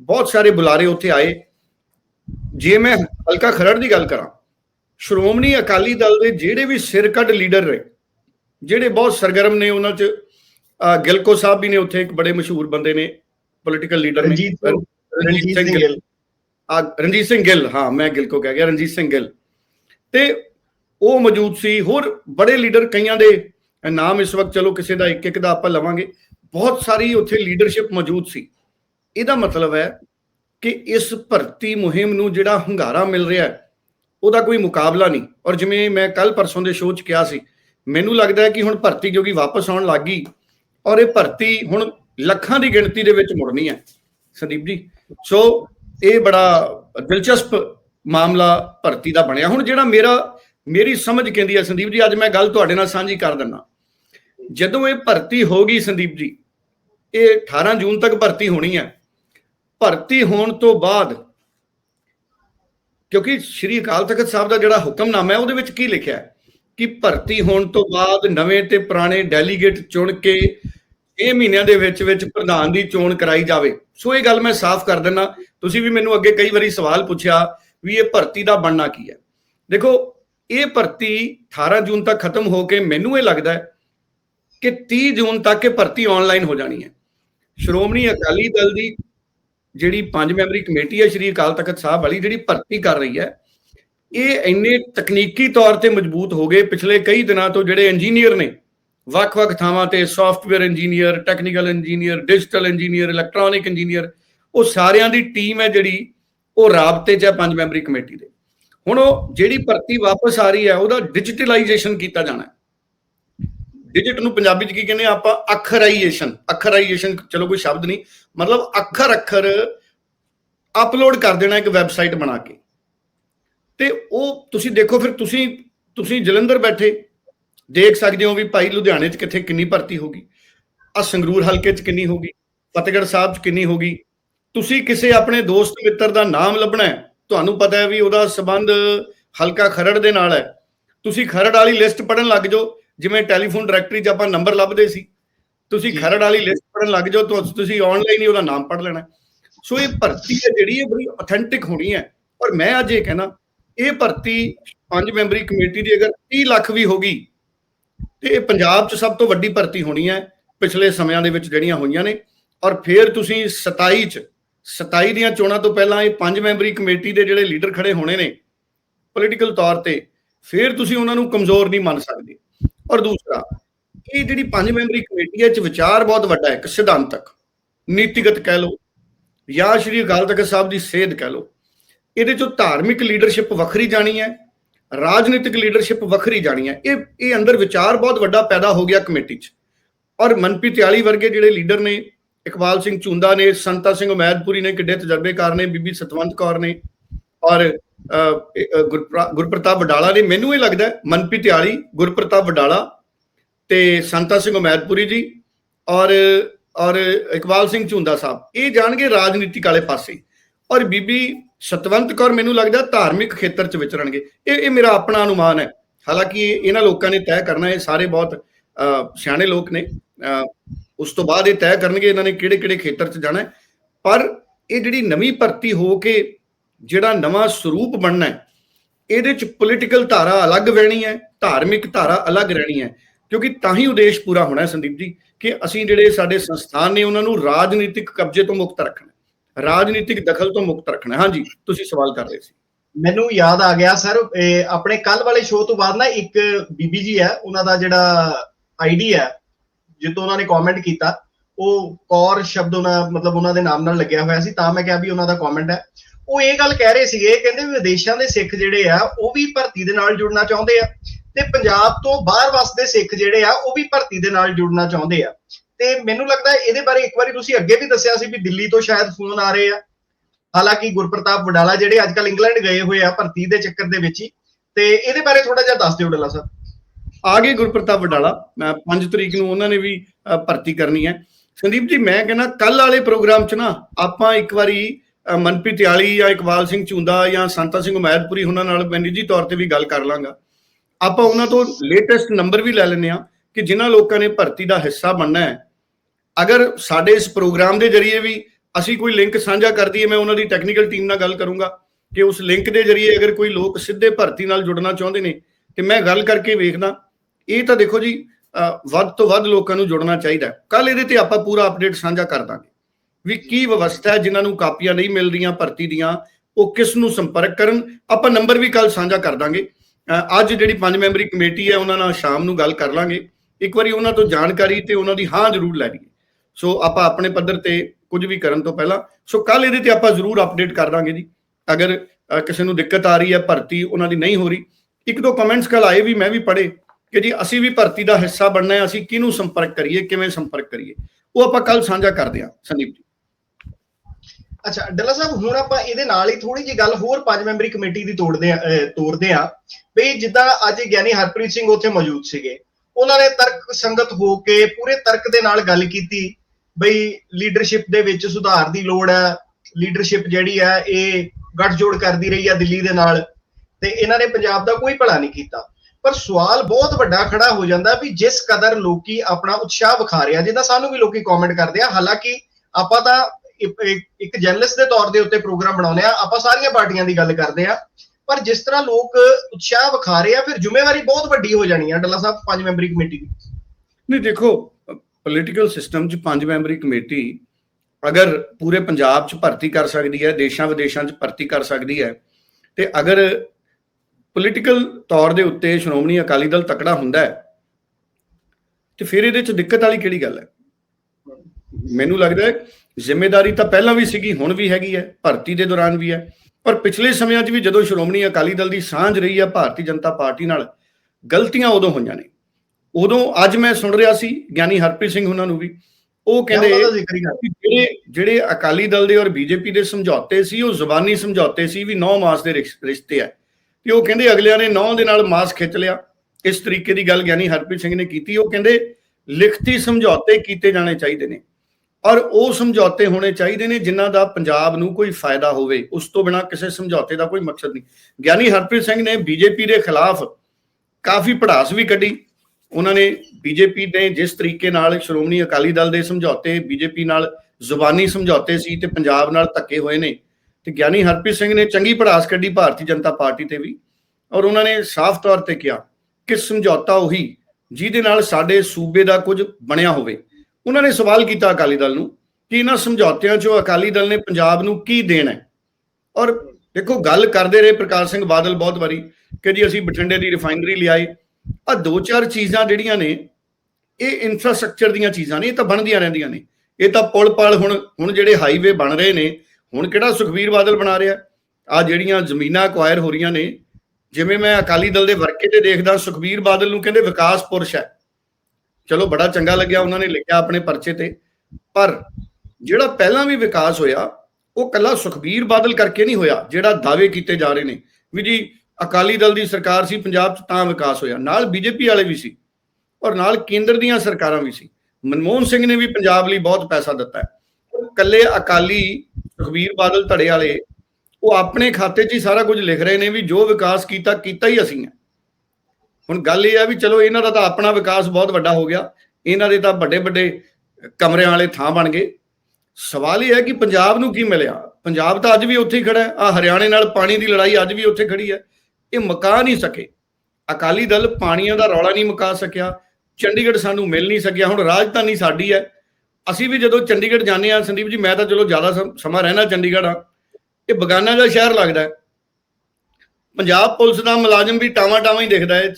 ਬਹੁਤ ਸਾਰੇ ਬੁਲਾਰੇ ਉੱਥੇ ਆਏ। ਜੇ ਮੈਂ ਹਲਕਾ ਖਰੜ ਦੀ ਗੱਲ ਕਰਾਂ, ਸ਼੍ਰੋਮਣੀ ਅਕਾਲੀ ਦਲ ਦੇ ਜਿਹੜੇ ਵੀ ਸਿਰ ਸਿਰਕੱਢ ਲੀਡਰ ਰਹੇ ਜਿਹੜੇ ਬਹੁਤ ਸਰਗਰਮ ਨੇ ਉਹਨਾਂ 'ਚ ਗਿਲਕੋ ਸਾਹਿਬ ਵੀ ਨੇ ਉੱਥੇ ਇੱਕ ਬੜੇ ਮਸ਼ਹੂਰ ਬੰਦੇ ਨੇ ਪੋਲੀਟੀਕਲ ਲੀਡਰ ਨੇ। ਰਣਜੀਤ ਸਿੰਘ ਗਿੱਲ। ਆ ਰਣਜੀਤ ਸਿੰਘ ਗਿੱਲ ਹਾਂ ਮੈਂ ਗਿੱਲ ਕੋ ਕਹਿ ਗਿਆ ਰਣਜੀਤ ਸਿੰਘ ਗਿੱਲ। ਤੇ ਉਹ ਮੌਜੂਦ ਸੀ ਹੋਰ ਬੜੇ ਲੀਡਰ ਕਈਆਂ ਦੇ ਨਾਮ ਇਸ ਵਕਤ ਚਲੋ ਕਿਸੇ ਦਾ ਇੱਕ ਇੱਕ ਦਾ ਆਪਾਂ ਲਵਾਂਗੇ। ਬਹੁਤ ਸਾਰੀ ਉੱਥੇ ਲੀਡਰਸ਼ਿਪ ਮੌਜੂਦ ਸੀ। ਇਹਦਾ ਮਤਲਬ ਹੈ ਕਿ ਇਸ ਭਰਤੀ ਮੁਹਿੰਮ ਨੂੰ ਜਿਹੜਾ ਹੁੰਗਾਰਾ ਮਿਲ ਰਿਹਾ ਹੈ ਉਹਦਾ ਕੋਈ ਮੁਕਾਬਲਾ ਨਹੀਂ। ਔਰ ਜਿਵੇਂ ਮੈਂ ਕੱਲ ਪਰਸੋਂ ਦੇ ਸ਼ੋਅ 'ਚ ਕਿਹਾ ਸੀ ਮੈਨੂੰ ਲੱਗਦਾ ਹੈ ਕਿ ਹੁਣ ਭਰਤੀ ਕਿਉਂਕਿ ਵਾਪਸ ਆਉਣ ਲੱਗ ਗਈ। ਔਰ ਇਹ ਭਰਤੀ ਹੁਣ ਲੱਖਾਂ ਦੀ ਗਿਣਤੀ ਦੇ ਵਿੱਚ ਮੁੜਨੀ ਹੈ, ਸੰਦੀਪ ਜੀ। ਸੋ ਇਹ ਬੜਾ ਦਿਲਚਸਪ ਮਾਮਲਾ ਭਰਤੀ ਦਾ ਬਣਿਆ। ਹੁਣ ਜਿਹੜਾ ਮੇਰਾ, ਮੇਰੀ ਸਮਝ ਕਹਿੰਦੀ ਹੈ, ਸੰਦੀਪ ਜੀ, ਅੱਜ ਮੈਂ ਗੱਲ ਤੁਹਾਡੇ ਨਾਲ ਸਾਂਝੀ ਕਰ ਦਿੰਦਾ। ਜਦੋਂ ਇਹ ਭਰਤੀ ਹੋ ਗਈ, ਸੰਦੀਪ ਜੀ, ਇਹ 18 ਜੂਨ ਤੱਕ ਭਰਤੀ ਹੋਣੀ ਹੈ। ਭਰਤੀ ਹੋਣ ਤੋਂ ਬਾਅਦ, ਕਿਉਂਕਿ ਸ੍ਰੀ ਅਕਾਲ ਤਖਤ ਸਾਹਿਬ ਦਾ ਜਿਹੜਾ ਹੁਕਮਨਾਮਾ ਹੈ, ਉਹਦੇ ਵਿੱਚ ਕੀ ਲਿਖਿਆ ਹੈ? ਕਿ ਭਰਤੀ ਹੋਣ ਤੋਂ ਬਾਅਦ ਨਵੇਂ ਤੇ ਪੁਰਾਣੇ ਡੈਲੀਗੇਟ ਚੁਣ ਕੇ ਇਹ ਮਹੀਨਿਆਂ ਦੇ ਵਿੱਚ ਵਿੱਚ ਪ੍ਰਧਾਨ ਦੀ ਚੋਣ ਕਰਾਈ ਜਾਵੇ। ਸੋ ਇਹ ਗੱਲ ਮੈਂ ਸਾਫ਼ ਕਰ ਦਿੰਦਾ। ਤੁਸੀਂ ਵੀ ਮੈਨੂੰ ਅੱਗੇ ਕਈ ਵਾਰੀ ਸਵਾਲ ਪੁੱਛਿਆ ਵੀ ਇਹ ਭਰਤੀ ਦਾ ਬਣਨਾ ਕੀ ਹੈ? ਦੇਖੋ, ਇਹ ਭਰਤੀ 18 ਜੂਨ ਤੱਕ ਖਤਮ ਹੋ ਕੇ ਮੈਨੂੰ ਇਹ ਲੱਗਦਾ ਹੈ ਕਿ 30 ਜੂਨ ਤੱਕ ਇਹ ਭਰਤੀ ਆਨਲਾਈਨ ਹੋ ਜਾਣੀ ਹੈ। ਸ਼੍ਰੋਮਣੀ ਅਕਾਲੀ ਦਲ ਦੀ ਜਿਹੜੀ ਪੰਜ ਮੈਂਬਰੀ ਕਮੇਟੀ ਹੈ, ਸ਼੍ਰੀ ਅਕਾਲ ਤਖਤ ਸਾਹਿਬ ਵਾਲੀ, ਜਿਹੜੀ ਭਰਤੀ ਕਰ ਰਹੀ ਹੈ ਇਹ ਇੰਨੇ ਤਕਨੀਕੀ ਤੌਰ ਤੇ ਮਜ਼ਬੂਤ ਹੋ ਗਏ ਪਿਛਲੇ ਕਈ ਦਿਨਾਂ ਤੋਂ ਜਿਹੜੇ ਇੰਜੀਨੀਅਰ ਨੇ। ਵੱਖ-ਵੱਖ ਥਾਵਾਂ ਤੇ software engineer technical engineer digital engineer electronic engineer ਉਹ ਸਾਰਿਆਂ ਦੀ ਟੀਮ ਹੈ ਜਿਹੜੀ ਉਹ ਰਾਬਤੇ 'ਚ ਹੈ ਪੰਜ ਮੈਂਬਰੀ ਕਮੇਟੀ ਦੇ। ਹੁਣ ਉਹ ਜਿਹੜੀ ਭਰਤੀ ਵਾਪਸ ਆ ਰਹੀ ਹੈ, ਉਹਦਾ ਡਿਜੀਟਲਾਈਜੇਸ਼ਨ ਕੀਤਾ ਜਾਣਾ ਹੈ। ਡਿਜੀਟ ਨੂੰ ਪੰਜਾਬੀ 'ਚ ਕੀ ਕਹਿੰਦੇ ਆਪਾਂ ਅੱਖਰਾਈਜੇਸ਼ਨ ਅੱਖਰਾਈਜੇਸ਼ਨ ਚਲੋ ਕੋਈ ਸ਼ਬਦ ਨਹੀਂ। ਮਤਲਬ ਅੱਖਰ ਅੱਖਰ ਅਪਲੋਡ ਕਰ ਦੇਣਾ ਇੱਕ ਵੈਬਸਾਈਟ ਬਣਾ ਕੇ। ਤੇ ਉਹ ਤੁਸੀਂ ਦੇਖੋ ਫਿਰ ਤੁਸੀਂ ਤੁਸੀਂ ਜਲੰਧਰ ਬੈਠੇ ਦੇਖ ਸਕਦੇ ਹੋ ਵੀ ਭਾਈ ਲੁਧਿਆਣੇ 'ਚ ਕਿੱਥੇ ਕਿੰਨੀ ਭਰਤੀ ਹੋਗੀ ਆ ਸੰਗਰੂਰ ਹਲਕੇ 'ਚ ਕਿੰਨੀ ਹੋਗੀ ਫਤਿਹਗੜ੍ਹ ਸਾਹਿਬ 'ਚ ਕਿੰਨੀ ਹੋਗੀ ਤੁਸੀਂ ਕਿਸੇ ਆਪਣੇ ਦੋਸਤ ਮਿੱਤਰ ਦਾ ਨਾਮ ਲੱਭਣਾ ਹੈ ਤੁਹਾਨੂੰ ਪਤਾ ਹੈ ਵੀ ਉਹਦਾ ਸਬੰਧ ਹਲਕਾ ਖਰੜ ਦੇ ਨਾਲ ਹੈ। ਤੁਸੀਂ ਖਰੜ ਵਾਲੀ ਲਿਸਟ ਪੜਨ ਲੱਗ ਜਾਓ ਜਿਵੇਂ ਟੈਲੀਫੋਨ ਡਾਇਰੈਕਟਰੀ 'ਚ ਆਪਾਂ ਨੰਬਰ ਲੱਭਦੇ ਸੀ। ਤੁਸੀਂ ਖਰੜ ਵਾਲੀ ਲਿਸਟ ਪੜਨ ਲੱਗ ਜਾਓ ਤਾਂ ਤੁਸੀਂ ਆਨਲਾਈਨ ਹੀ ਉਹਦਾ ਨਾਮ ਪੜ ਲੈਣਾ। ਸੋ ਇਹ ਭਰਤੀ ਹੈ ਜਿਹੜੀ ਇਹ ਬੜੀ ਆਥੈਂਟਿਕ ਹੋਣੀ ਹੈ। ਔਰ ਮੈਂ ਅੱਜ ਇਹ ਕਹਿਣਾ ਇਹ ਭਰਤੀ ਪੰਜ ਮੈਂਬਰੀ ਕਮੇਟੀ ਦੀ ਅਗਰ 30 ਲੱਖ ਵੀ ਹੋਗੀ ਤੇ ਇਹ ਪੰਜਾਬ 'ਚ ਸਭ ਤੋਂ ਵੱਡੀ ਭਰਤੀ ਹੋਣੀ ਹੈ, ਪਿਛਲੇ ਸਮਿਆਂ ਦੇ ਵਿੱਚ ਜਿਹੜੀਆਂ ਹੋਈਆਂ ਨੇ। ਔਰ ਫਿਰ ਤੁਸੀਂ 27 'ਚ 27 ਦੀਆਂ ਚੋਣਾਂ ਤੋਂ ਪਹਿਲਾਂ ਇਹ ਪੰਜ ਮੈਂਬਰੀ ਕਮੇਟੀ ਦੇ ਜਿਹੜੇ ਲੀਡਰ ਖੜੇ ਹੋਣੇ ਨੇ ਪੋਲੀਟੀਕਲ ਤੌਰ ਤੇ, ਫਿਰ ਤੁਸੀਂ ਉਹਨਾਂ ਨੂੰ ਕਮਜ਼ੋਰ ਨਹੀਂ ਮੰਨ ਸਕਦੇ। ਔਰ ਦੂਸਰਾ, ਇਹ ਜਿਹੜੀ ਪੰਜ ਮੈਂਬਰੀ ਕਮੇਟੀ ਹੈ ਚ ਵਿਚਾਰ ਬਹੁਤ ਵੱਡਾ ਹੈ, ਇੱਕ ਸਿਧਾਂਤਕ, ਨੀਤੀਗਤ ਕਹਿ ਲਓ, ਜਾਂ ਸ਼੍ਰੀ ਅਕਾਲ ਤਖਤ ਸਾਹਿਬ ਦੀ ਸੇਧ ਕਹਿ ਲਓ। ਇਹਦੇ ਚੋਂ ਧਾਰਮਿਕ ਲੀਡਰਸ਼ਿਪ ਵੱਖਰੀ ਜਾਣੀ ਹੈ, ਰਾਜਨੀਤਿਕ ਲੀਡਰਸ਼ਿਪ ਵੱਖਰੀ ਜਾਣੀ ਹੈ। ਇਹ ਇਹ ਅੰਦਰ ਵਿਚਾਰ ਬਹੁਤ ਵੱਡਾ ਪੈਦਾ ਹੋ ਗਿਆ ਕਮੇਟੀ 'ਚ। ਔਰ ਮਨਪ੍ਰੀਤ ਤਿਆਲੀ ਵਰਗੇ ਜਿਹੜੇ ਲੀਡਰ ਨੇ, ਇਕਬਾਲ ਸਿੰਘ ਝੁੰਦਾ ਨੇ, ਸੰਤਾ ਸਿੰਘ ਉਮੈਦਪੁਰੀ ਨੇ, ਕਿੱਡੇ ਤਜਰਬੇਕਾਰ ਨੇ, ਬੀਬੀ ਸਤਵੰਤ ਕੌਰ ਨੇ, ਔਰ ਗੁਰਪ੍ਰਤਾਪ ਵਡਾਲਾ ਨੇ। ਮੈਨੂੰ ਇਹ ਲੱਗਦਾ ਮਨਪ੍ਰੀਤ ਤਿਆਲੀ, ਗੁਰਪ੍ਰਤਾਪ ਵਡਾਲਾ ਤੇ ਸੰਤਾ ਸਿੰਘ ਉਮੈਦਪੁਰੀ ਜੀ ਔਰ ਔਰ ਇਕਬਾਲ ਸਿੰਘ ਝੁੰਦਾ ਸਾਹਿਬ। ਇਹ ਜਾਣਗੇ ਰਾਜਨੀਤਿਕ ਵਾਲੇ ਪਾਸੇ। ਔਰ ਬੀਬੀ ਸਤਵੰਤ ਕੌਰ ਮੈਨੂੰ ਲੱਗਦਾ ਧਾਰਮਿਕ ਖੇਤਰ 'ਚ ਵਿਚਰਨਗੇ। ਇਹ ਇਹ ਮੇਰਾ ਆਪਣਾ ਅਨੁਮਾਨ ਹੈ। ਹਾਲਾਂਕਿ ਇਹਨਾਂ ਲੋਕਾਂ ਨੇ ਤੈਅ ਕਰਨਾ, ਇਹ ਸਾਰੇ ਬਹੁਤ ਸਿਆਣੇ ਲੋਕ ਨੇ। ਉਸ ਤੋਂ ਬਾਅਦ ਇਹ ਤੈਅ ਕਰਨਗੇ ਇਹਨਾਂ ਨੇ ਕਿਹੜੇ ਕਿਹੜੇ ਖੇਤਰ 'ਚ ਜਾਣਾ ਪਰ ਇਹ ਜਿਹੜੀ ਨਵੀਂ ਭਰਤੀ ਹੋ ਕੇ ਜਿਹੜਾ ਨਵਾਂ ਸਰੂਪ ਬਣਨਾ ਹੈ, ਇਹਦੇ 'ਚ ਪੋਲੀਟੀਕਲ ਧਾਰਾ ਅਲੱਗ ਰਹਿਣੀ ਹੈ, ਧਾਰਮਿਕ ਧਾਰਾ ਅਲੱਗ ਰਹਿਣੀ ਹੈ। ਕਿਉਂਕਿ ਤਾਂ ਹੀ ਉਦੇਸ਼ ਪੂਰਾ ਹੋਣਾ ਹੈ ਸੰਦੀਪ ਜੀ, ਕਿ ਅਸੀਂ ਜਿਹੜੇ ਸਾਡੇ ਸੰਸਥਾਨ ਨੇ, ਉਹਨਾਂ ਨੂੰ ਰਾਜਨੀਤਿਕ ਕਬਜ਼ੇ ਤੋਂ ਮੁਕਤ ਰੱਖਣਾ ਰਾਜਨੀਤਿਕ ਦਖਲ ਤੋਂ ਮੁਕਤ ਰੱਖਣਾ ਹਾਂਜੀ, ਤੁਸੀਂ ਸਵਾਲ ਕਰ ਰਹੇ ਸੀ। ਮੈਨੂੰ ਯਾਦ ਆ ਗਿਆ, ਸਰ ਆਪਣੇ ਕੱਲ ਵਾਲੇ ਸ਼ੋਅ ਤੋਂ ਬਾਅਦ ਨਾ ਇੱਕ ਬੀਬੀ ਜੀ ਹੈ, ਉਹਨਾਂ ਦਾ ਜਿਹੜਾ ਆਈਡੀ ਹੈ, ਜਿੱਤੋਂ ਉਹਨਾਂ ਨੇ ਕਮੈਂਟ ਕੀਤਾ, ਉਹ ਕੌਰ ਸ਼ਬਦ ਉਹਨਾਂ, ਮਤਲਬ ਉਹਨਾਂ ਦੇ ਨਾਮ ਨਾਲ ਲੱਗਿਆ ਹੋਇਆ ਸੀ, ਤਾਂ ਮੈਂ ਕਿਹਾ ਵੀ ਉਹਨਾਂ ਦਾ ਕਮੈਂਟ ਹੈ। ਉਹ ਇਹ ਗੱਲ ਕਹਿ ਰਹੇ ਸੀਗੇ, ਕਹਿੰਦੇ ਵੀ ਵਿਦੇਸ਼ਾਂ ਦੇ ਸਿੱਖ ਜਿਹੜੇ ਆ, ਉਹ ਵੀ ਭਰਤੀ ਦੇ ਨਾਲ ਜੁੜਨਾ ਚਾਹੁੰਦੇ ਆ। ਤੇ ਪੰਜਾਬ ਤੋਂ ਬਾਹਰ ਵਸਦੇ ਸਿੱਖ ਜਿਹੜੇ ਆ, ਉਹ ਵੀ ਭਰਤੀ ਦੇ ਨਾਲ ਜੁੜਨਾ ਚਾਹੁੰਦੇ ਆ। ਤੇ ਮੈਨੂੰ ਲੱਗਦਾ ਇਹਦੇ ਬਾਰੇ ਇੱਕ ਵਾਰੀ ਤੁਸੀਂ ਅੱਗੇ ਵੀ ਦੱਸਿਆ ਸੀ ਵੀ ਦਿੱਲੀ ਤੋਂ ਸ਼ਾਇਦ ਫੋਨ ਆ ਰਹੇ ਆ। ਹਾਲਾਂਕਿ ਗੁਰਪ੍ਰਤਾਪ ਵਡਾਲਾ ਜਿਹੜੇ ਅੱਜ ਕੱਲ ਇੰਗਲੈਂਡ ਗਏ ਹੋਏ ਆ ਭਰਤੀ ਦੇ ਚੱਕਰ ਦੇ ਵਿੱਚ ਹੀ, ਤੇ ਇਹਦੇ ਬਾਰੇ ਥੋੜਾ ਜਿਹਾ ਦੱਸ ਦਿਓ ਡੱਲਾ ਸਾਹਿਬ। ਆ ਗਏ ਗੁਰਪ੍ਰਤਾਪ ਵਡਾਲਾ, ਮੈਂ 5 ਤਰੀਕ ਨੂੰ ਉਹਨਾਂ ਨੇ ਵੀ ਭਰਤੀ ਕਰਨੀ ਹੈ। ਸੰਦੀਪ ਜੀ, ਮੈਂ ਕਹਿੰਦਾ ਕੱਲ ਵਾਲੇ ਪ੍ਰੋਗਰਾਮ 'ਚ ਨਾ ਆਪਾਂ ਇੱਕ ਵਾਰੀ ਮਨਪ੍ਰੀਤ ਤਿਆਲੀ ਜਾਂ ਇਕਬਾਲ ਸਿੰਘ ਚੁੰਦਾ ਜਾਂ ਸੰਤਾ ਸਿੰਘ ਉਮੈਦਪੁਰੀ ਉਹਨਾਂ ਨਾਲ ਮੈਂ ਨਿੱਜੀ ਤੌਰ ਤੇ ਵੀ ਗੱਲ ਕਰ ਲਾਂਗਾ। ਆਪਾਂ ਉਹਨਾਂ ਤੋਂ ਲੇਟੈਸਟ ਨੰਬਰ ਵੀ ਲੈ ਲੈਨੇ ਆ ਕਿ ਜਿਨ੍ਹਾਂ ਲੋਕਾਂ ਨੇ ਭਰਤੀ ਦਾ ਹਿੱਸਾ ਬਣਨਾ ਹੈ। ਅਗਰ ਸਾਡੇ ਇਸ ਪ੍ਰੋਗਰਾਮ ਦੇ ਜ਼ਰੀਏ ਵੀ ਅਸੀਂ ਕੋਈ ਲਿੰਕ ਸਾਂਝਾ ਕਰ ਦਈਏ, ਮੈਂ ਉਹਨਾਂ ਦੀ ਟੈਕਨੀਕਲ ਟੀਮ ਨਾਲ ਗੱਲ ਕਰੂੰਗਾ ਕਿ ਉਸ ਲਿੰਕ ਦੇ ਜ਼ਰੀਏ ਅਗਰ ਕੋਈ ਲੋਕ ਸਿੱਧੇ ਭਰਤੀ ਨਾਲ ਜੁੜਨਾ ਚਾਹੁੰਦੇ ਨੇ, ਤੇ ਮੈਂ ਗੱਲ ਕਰਕੇ ਵੇਖਦਾ, ਇਹ ਤਾਂ ਦੇਖੋ ਜੀ ਵੱਧ ਤੋਂ ਵੱਧ ਲੋਕਾਂ ਨੂੰ ਜੁੜਨਾ ਚਾਹੀਦਾ ਕੱਲ ਇਹਦੇ ਤੇ ਆਪਾਂ ਪੂਰਾ ਅਪਡੇਟ ਸਾਂਝਾ ਕਰ ਦਾਂਗੇ ਵੀ ਕੀ ਵਿਵਸਥਾ ਹੈ ਜਿਨ੍ਹਾਂ ਨੂੰ ਕਾਪੀਆਂ ਨਹੀਂ ਮਿਲ ਰਹੀਆਂ ਭਰਤੀ ਦੀਆਂ, ਉਹ ਕਿਸ ਨੂੰ ਸੰਪਰਕ ਕਰਨ, ਆਪਾਂ ਨੰਬਰ ਵੀ ਕੱਲ ਸਾਂਝਾ ਕਰ ਦਾਂਗੇ। ਅੱਜ ਜਿਹੜੀ ਪੰਜ ਮੈਂਬਰੀ ਕਮੇਟੀ ਹੈ, ਉਹਨਾਂ ਨਾਲ ਸ਼ਾਮ ਨੂੰ ਗੱਲ ਕਰ ਲਾਂਗੇ। ਇੱਕ ਵਾਰੀ ਉਹਨਾਂ ਤੋਂ ਜਾਣਕਾਰੀ ਤੇ ਉਹਨਾਂ ਦੀ ਹਾਂ ਜ਼ਰੂਰ ਲੈ ਲਈਏ। ਸੋ ਆਪਾਂ ਆਪਣੇ ਪੱਧਰ ਤੇ ਕੁਝ ਵੀ ਕਰਨ ਤੋਂ ਪਹਿਲਾਂ ਸੋ ਕੱਲ ਇਹਦੇ ਤੇ ਆਪਾਂ ਜ਼ਰੂਰ ਅਪਡੇਟ ਕਰ ਦਾਂਗੇ ਜੀ। ਅਗਰ ਕਿਸੇ ਨੂੰ ਦਿੱਕਤ ਆ ਰਹੀ ਹੈ, ਭਰਤੀ ਉਹਨਾਂ ਦੀ ਨਹੀਂ ਹੋ ਰਹੀ, ਇੱਕ ਦੋ ਕਮੈਂਟਸ ਕੱਲ ਆਏ ਵੀ ਮੈਂ ਵੀ ਪੜ੍ਹੇ ਕਿ ਜੀ ਅਸੀਂ ਵੀ ਭਰਤੀ ਦਾ ਹਿੱਸਾ ਬਣਨਾ ਹੈ, ਅਸੀਂ ਕਿਹਨੂੰ ਸੰਪਰਕ ਕਰੀਏ, ਕਿਵੇਂ ਸੰਪਰਕ ਕਰੀਏ। ਉਹ ਆਪਾਂ ਕੱਲ ਸਾਂਝਾ ਕਰਦੇ ਹਾਂ, ਸੰਦੀਪ ਜੀ। ਅੱਛਾ, ਡੱਲਾ ਸਾਹਿਬ, ਹੁਣ ਆਪਾਂ ਇਹਦੇ ਨਾਲ ਹੀ ਥੋੜੀ ਜੀ ਗੱਲ ਹੋਰ ਪੰਜ ਮੈਂਬਰੀ ਕਮੇਟੀ ਦੀ ਤੋੜਦੇ ਆ ਤੋੜਦੇ ਆ ਵੀ ਜਿੱਦਾਂ ਅੱਜ ਗਿਆਨੀ ਹਰਪ੍ਰੀਤ ਸਿੰਘ ਉੱਥੇ ਮੌਜੂਦ ਸੀਗੇ। ਉਹਨਾਂ ਨੇ ਤਰਕ ਸੰਗਤ ਹੋ ਕੇ ਪੂਰੇ ਤਰਕ ਦੇ ਨਾਲ ਗੱਲ ਕੀਤੀ। ਬਈ ਲੀਡਰਸ਼ਿਪ ਦੇ ਵਿੱਚ ਸੁਧਾਰ ਦੀ ਲੋੜ ਹੈ ਲੀਡਰਸ਼ਿਪ ਜਿਹੜੀ ਹੈ, ਇਹ ਗੱਠਜੋੜ ਕਰਦੀ ਰਹੀ ਹੈ ਦਿੱਲੀ ਦੇ ਨਾਲ ਤੇ ਇਹਨਾਂ ਨੇ ਪੰਜਾਬ ਦਾ ਕੋਈ ਭਲਾ ਨਹੀਂ ਕੀਤਾ। ਪਰ ਸਵਾਲ ਬਹੁਤ ਵੱਡਾ ਖੜਾ ਹੋ ਜਾਂਦਾ ਵੀ ਜਿਸ ਕਦਰ ਲੋਕੀ ਆਪਣਾ ਉਤਸ਼ਾਹ ਵਿਖਾ ਰਿਹਾ ਜਿੱਦਾਂ ਸਾਨੂੰ ਵੀ ਲੋਕੀ ਕਮੈਂਟ ਕਰਦੇ ਆ, ਹਾਲਾਂਕਿ ਆਪਾਂ ਤਾਂ ਇੱਕ- ਜਰਨਲਿਸਟ ਦੇ ਤੌਰ ਦੇ ਉੱਤੇ ਪ੍ਰੋਗਰਾਮ ਬਣਾਉਂਦੇ ਆ, ਆਪਾਂ ਸਾਰੀਆਂ ਪਾਰਟੀਆਂ ਦੀ ਗੱਲ ਕਰਦੇ ਆ, ਪਰ ਜਿਸ ਤਰ੍ਹਾਂ ਲੋਕ ਉਤਸ਼ਾਹ ਵਿਖਾ ਰਹੇ ਆ, ਫਿਰ ਜ਼ਿੰਮੇਵਾਰੀ ਬਹੁਤ ਵੱਡੀ ਹੋ ਜਾਣੀ ਆ, ਡੱਲਾ ਸਾਹਿਬ, ਪੰਜ ਮੈਂਬਰੀ ਕਮੇਟੀ ਦੀ। ਨਹੀਂ, ਦੇਖੋ ਪੋਲੀਟੀਕਲ ਸਿਸਟਮ 'ਚ ਪੰਜ ਮੈਂਬਰੀ ਕਮੇਟੀ ਅਗਰ ਪੂਰੇ ਪੰਜਾਬ 'ਚ ਭਰਤੀ ਕਰ ਸਕਦੀ ਹੈ, ਦੇਸ਼ਾਂ ਵਿਦੇਸ਼ਾਂ 'ਚ ਭਰਤੀ ਕਰ ਸਕਦੀ ਹੈ, ਤੇ ਅਗਰ ਪੋਲੀਟੀਕਲ ਤੌਰ ਦੇ ਉੱਤੇ ਸ਼੍ਰੋਮਣੀ ਅਕਾਲੀ ਦਲ ਤਕੜਾ ਹੁੰਦਾ ਹੈ, ਤੇ ਫਿਰ ਇਹਦੇ 'ਚ ਦਿੱਕਤ ਵਾਲੀ ਕਿਹੜੀ ਗੱਲ ਹੈ? ਮੈਨੂੰ ਲੱਗਦਾ ਹੈ ਜ਼ਿੰਮੇਵਾਰੀ ਤਾਂ ਪਹਿਲਾਂ ਵੀ ਸੀਗੀ, ਹੁਣ ਵੀ ਹੈਗੀ ਹੈ, ਭਰਤੀ ਦੇ ਦੌਰਾਨ ਵੀ ਹੈ, ਪਰ ਪਿਛਲੇ ਸਮਿਆਂ 'ਚ ਵੀ ਜਦੋਂ ਸ਼੍ਰੋਮਣੀ ਅਕਾਲੀ ਦਲ ਦੀ ਸਾਂਝ ਰਹੀ ਹੈ, ਭਾਰਤੀ ਜਨਤਾ ਪਾਰਟੀ ਨਾਲ ਗਲਤੀਆਂ ਉਦੋਂ ਹੋਈਆਂ ਨੇ। ਉਦੋਂ ਅੱਜ ਮੈਂ ਸੁਣ ਰਿਹਾ ਸੀ ਗਿਆਨੀ ਹਰਪ੍ਰੀਤ ਸਿੰਘ ਉਹਨਾਂ ਨੂੰ ਵੀ ਉਹ ਕਹਿੰਦੇ ਜਿਹੜੇ ਜਿਹੜੇ ਅਕਾਲੀ ਦਲ ਦੇ ਔਰ ਬੀਜੇਪੀ ਦੇ ਸਮਝੌਤੇ ਸੀ ਉਹ ਜ਼ੁਬਾਨੀ ਸਮਝੌਤੇ ਸੀ ਵੀ 9 ਮਾਸ ਦੇ ਰਿਸ਼- ਰਿਸ਼ਤੇ ਆ। ਤੇ ਉਹ ਕਹਿੰਦੇ ਅਗਲਿਆਂ ਨੇ 9 ਦੇ ਨਾਲ ਮਾਸ ਖਿੱਚ ਲਿਆ। ਇਸ ਤਰੀਕੇ ਦੀ ਗੱਲ ਗਿਆਨੀ ਹਰਪ੍ਰੀਤ ਸਿੰਘ ਨੇ ਕੀਤੀ। ਉਹ ਕਹਿੰਦੇ ਲਿਖਤੀ ਸਮਝੌਤੇ ਕੀਤੇ ਜਾਣੇ ਚਾਹੀਦੇ ਨੇ। ਔਰ ਉਹ ਸਮਝੌਤੇ ਹੋਣੇ ਚਾਹੀਦੇ ਨੇ ਜਿਨ੍ਹਾਂ ਦਾ ਪੰਜਾਬ ਨੂੰ ਕੋਈ ਫਾਇਦਾ ਹੋਵੇ। ਉਸ ਤੋਂ ਬਿਨਾ ਕਿਸੇ ਸਮਝੌਤੇ ਦਾ ਕੋਈ ਮਕਸਦ ਨਹੀਂ। ਗਿਆਨੀ ਹਰਪ੍ਰੀਤ ਸਿੰਘ ਨੇ ਬੀਜੇਪੀ ਦੇ ਖਿਲਾਫ ਕਾਫੀ ਪੜਾਸ ਵੀ ਕੱਢੀ। ਉਹਨਾਂ ਨੇ ਬੀਜੇਪੀ ਨੇ ਜਿਸ ਤਰੀਕੇ ਨਾਲ ਸ਼੍ਰੋਮਣੀ ਅਕਾਲੀ ਦਲ ਦੇ ਸਮਝੌਤੇ, ਬੀਜੇਪੀ ਨਾਲ ਜ਼ੁਬਾਨੀ ਸਮਝੌਤੇ ਸੀ ਤੇ ਪੰਜਾਬ ਨਾਲ ਧੱਕੇ ਹੋਏ ਨੇ। ਤੇ ਗਿਆਨੀ ਹਰਪ੍ਰੀਤ ਸਿੰਘ ਨੇ ਚੰਗੀ ਪੜਾਸ ਕੱਢੀ ਭਾਰਤੀ ਜਨਤਾ ਪਾਰਟੀ ਤੇ ਵੀ ਔਰ ਉਹਨਾਂ ਨੇ ਸਾਫ਼ ਤੌਰ ਤੇ ਕਿਹਾ ਕਿ ਸਮਝੌਤਾ ਉਹੀ ਜਿਹਦੇ ਨਾਲ ਸਾਡੇ ਸੂਬੇ ਦਾ ਕੁਝ ਬਣਿਆ ਹੋਵੇ। ਉਹਨਾਂ ਨੇ ਸਵਾਲ ਕੀਤਾ ਅਕਾਲੀ ਦਲ ਨੂੰ ਕਿ ਇਹਨਾਂ ਸਮਝੌਤਿਆਂ 'ਚੋਂ ਅਕਾਲੀ ਦਲ ਨੇ ਪੰਜਾਬ ਨੂੰ ਕੀ ਦੇਣਾ ਹੈ? ਔਰ ਦੇਖੋ, ਗੱਲ ਕਰਦੇ ਰਹੇ ਪ੍ਰਕਾਸ਼ ਸਿੰਘ ਬਾਦਲ ਬਹੁਤ ਵਾਰੀ ਕਿ ਜੀ ਅਸੀਂ ਬਠਿੰਡੇ ਦੀ ਰਿਫਾਈਨਰੀ ਲਿਆਏ ਆ ਦੋ ਚਾਰ ਚੀਜ਼ਾਂ ਜਿਹੜੀਆਂ ਨੇ, ਇਹ ਇਨਫਰਾਸਟ੍ਰਕਚਰ ਦੀਆਂ ਚੀਜ਼ਾਂ ਨੇ, ਇਹ ਤਾਂ ਬਣਦੀਆਂ ਰਹਿੰਦੀਆਂ ਨੇ। ਇਹ ਤਾਂ ਪੁਲ ਪਾਲ ਹੁਣ ਹੁਣ ਜਿਹੜੇ ਹਾਈਵੇ ਬਣ ਰਹੇ ਨੇ, ਹੁਣ ਕਿਹੜਾ ਸੁਖਵੀਰ ਬਾਦਲ ਬਣਾ ਰਿਹਾ? ਆ ਜਿਹੜੀਆਂ ਜ਼ਮੀਨਾਂ ਅਕਵਾਇਰ ਹੋ ਰਹੀਆਂ ਨੇ, ਜਿਵੇਂ ਮੈਂ ਅਕਾਲੀ ਦਲ ਦੇ ਵਰਕੇ ਤੇ ਦੇਖਦਾ ਸੁਖਵੀਰ ਬਾਦਲ ਨੂੰ ਕਹਿੰਦੇ ਵਿਕਾਸ ਪੁਰਸ਼ ਹੈ। ਚਲੋ ਬੜਾ ਚੰਗਾ ਲੱਗਿਆ ਉਹਨਾਂ ਨੇ ਲਿਖਿਆ ਆਪਣੇ ਪਰਚੇ ਤੇ। ਪਰ ਜਿਹੜਾ ਪਹਿਲਾਂ ਵੀ ਵਿਕਾਸ ਹੋਇਆ, ਉਹ ਕੱਲਾ ਸੁਖਬੀਰ ਬਾਦਲ ਕਰਕੇ ਨਹੀਂ ਹੋਇਆ, ਜਿਹੜਾ ਦਾਅਵੇ ਕੀਤੇ ਜਾ ਰਹੇ ਨੇ। ਵੀ ਜੀ ਅਕਾਲੀ ਦਲ ਦੀ ਸਰਕਾਰ ਸੀ, ਪੰਜਾਬ 'ਚ ਤਾਂ ਵਿਕਾਸ ਹੋਇਆ। ਨਾਲ ਬੀਜੇਪੀ ਵਾਲੇ ਵੀ ਸੀ ਔਰ ਨਾਲ ਕੇਂਦਰ ਦੀਆਂ ਸਰਕਾਰਾਂ ਵੀ ਸੀ। ਮਨਮੋਹਨ ਸਿੰਘ ਨੇ ਵੀ ਪੰਜਾਬ ਲਈ ਬਹੁਤ ਪੈਸਾ ਦਿੱਤਾ ਹੈ। ਕੱਲੇ ਅਕਾਲੀ ਸੁਖਬੀਰ ਬਾਦਲ ਧੜੇ ਵਾਲੇ, ਉਹ ਆਪਣੇ ਖਾਤੇ 'ਚ ਹੀ ਸਾਰਾ ਕੁਝ ਲਿਖ ਰਹੇ ਨੇ ਵੀ ਜੋ ਵਿਕਾਸ ਕੀਤਾ ਕੀਤਾ ਹੀ ਅਸੀਂ ਹੈ। ਹੁਣ ਗੱਲ ਇਹ ਆ ਵੀ ਚਲੋ ਇਹਨਾਂ ਦਾ ਤਾਂ ਆਪਣਾ ਵਿਕਾਸ ਬਹੁਤ ਵੱਡਾ ਹੋ ਗਿਆ। ਇਹਨਾਂ ਦੇ ਤਾਂ ਵੱਡੇ ਵੱਡੇ ਕਮਰਿਆਂ ਵਾਲੇ ਥਾਂ ਬਣ ਗਏ। ਸਵਾਲ ਇਹ ਹੈ ਕਿ ਪੰਜਾਬ ਨੂੰ ਕੀ ਮਿਲਿਆ? ਪੰਜਾਬ ਤਾਂ ਅੱਜ ਵੀ ਉੱਥੇ ਹੀ ਖੜਾ ਹੈ। ਆ ਹਰਿਆਣੇ ਨਾਲ ਪਾਣੀ ਦੀ ਲੜਾਈ ਅੱਜ ਵੀ ਉੱਥੇ ਖੜੀ ਹੈ। ਇਹ ਮਕਾ ਨਹੀਂ ਸਕੇ। ਅਕਾਲੀ ਦਲ ਪਾਣੀਆਂ ਦਾ ਰੌਲਾ ਨਹੀਂ ਮੁਕਾ ਸਕਿਆ। ਚੰਡੀਗੜ੍ਹ ਸਾਨੂੰ ਮਿਲ ਨਹੀਂ ਸਕਿਆ। ਹੁਣ ਰਾਜਧਾਨੀ ਸਾਡੀ ਹੈ। ਅਸੀਂ ਵੀ ਜਦੋਂ ਚੰਡੀਗੜ੍ਹ ਜਾਂਦੇ ਆ ਸੰਦੀਪ ਜੀ, ਮੈਂ ਤਾਂ ਚਲੋ ਜ਼ਿਆਦਾ ਸਮ- ਸਮਾਂ ਰਹਿਣਾ ਚੰਡੀਗੜ੍ਹ ਆ ਇਹ ਬਗਾਨਾ ਦਾ ਸ਼ਹਿਰ ਲੱਗਦਾ ਹੈ। ਪੰਜਾਬ ਪੁਲਿਸ ਦਾ ਮੁਲਾਜ਼ਮ ਵੀ ਟਾਵਾ ਟਾਵਾ ਹੀ ਦਿਖਦਾ ਹੈ।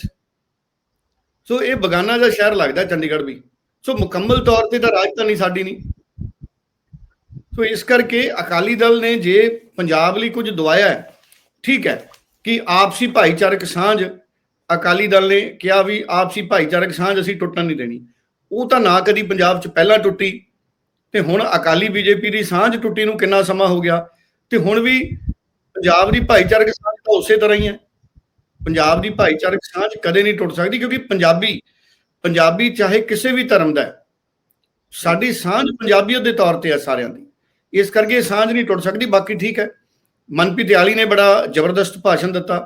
ਸੋ ਇਹ ਬਗਾਨਾ ਦਾ ਸ਼ਹਿਰ ਲੱਗਦਾ ਚੰਡੀਗੜ੍ਹ ਵੀ। ਸੋ ਮੁਕੰਮਲ ਤੌਰ ਤੇ ਤਾਂ ਰਾਜਧਾਨੀ ਸਾਡੀ ਨਹੀਂ। ਸੋ ਇਸ ਕਰਕੇ ਅਕਾਲੀ ਦਲ ਨੇ ਜੇ ਪੰਜਾਬ ਲਈ ਕੁਝ ਦਵਾਇਆ ਠੀਕ ਹੈ। ਕਿ ਆਪਸੀ ਭਾਈਚਾਰਕ ਸਾਂਝ ਅਕਾਲੀ ਦਲ ਨੇ ਕਿਹਾ ਵੀ ਆਪਸੀ ਭਾਈਚਾਰਕ ਸਾਂਝ ਅਸੀਂ ਟੁੱਟਣ ਨਹੀਂ ਦੇਣੀ। ਉਹ ਤਾਂ ਨਾ ਕਦੀ ਪੰਜਾਬ 'ਚ ਪਹਿਲਾਂ ਟੁੱਟੀ ਤੇ ਹੁਣ ਅਕਾਲੀ ਬੀਜੇਪੀ ਦੀ ਸਾਂਝ ਟੁੱਟੀ ਨੂੰ ਕਿੰਨਾ ਸਮਾਂ ਹੋ ਗਿਆ ਤੇ ਹੁਣ ਵੀ ਪੰਜਾਬ ਦੀ ਭਾਈਚਾਰਕ ਸਾਂਝ ਤਾਂ ਉਸੇ ਤਰ੍ਹਾਂ ਹੀ ਹੈ। ਪੰਜਾਬ ਦੀ ਭਾਈਚਾਰਕ ਸਾਂਝ ਕਦੇ ਨਹੀਂ ਟੁੱਟ ਸਕਦੀ ਕਿਉਂਕਿ ਪੰਜਾਬੀ ਪੰਜਾਬੀ ਚਾਹੇ ਕਿਸੇ ਵੀ ਧਰਮ ਦਾ ਸਾਡੀ ਸਾਂਝ ਪੰਜਾਬੀਅਤ ਦੇ ਤੌਰ ਤੇ ਹੈ ਸਾਰਿਆਂ ਦੀ। ਇਸ ਕਰਕੇ ਇਹ ਸਾਂਝ ਨਹੀਂ ਟੁੱਟ ਸਕਦੀ, ਬਾਕੀ ਠੀਕ ਹੈ। ਮਨਪ੍ਰੀਤ ਆਲੀ ਨੇ ਬੜਾ ਜ਼ਬਰਦਸਤ ਭਾਸ਼ਣ ਦਿੱਤਾ।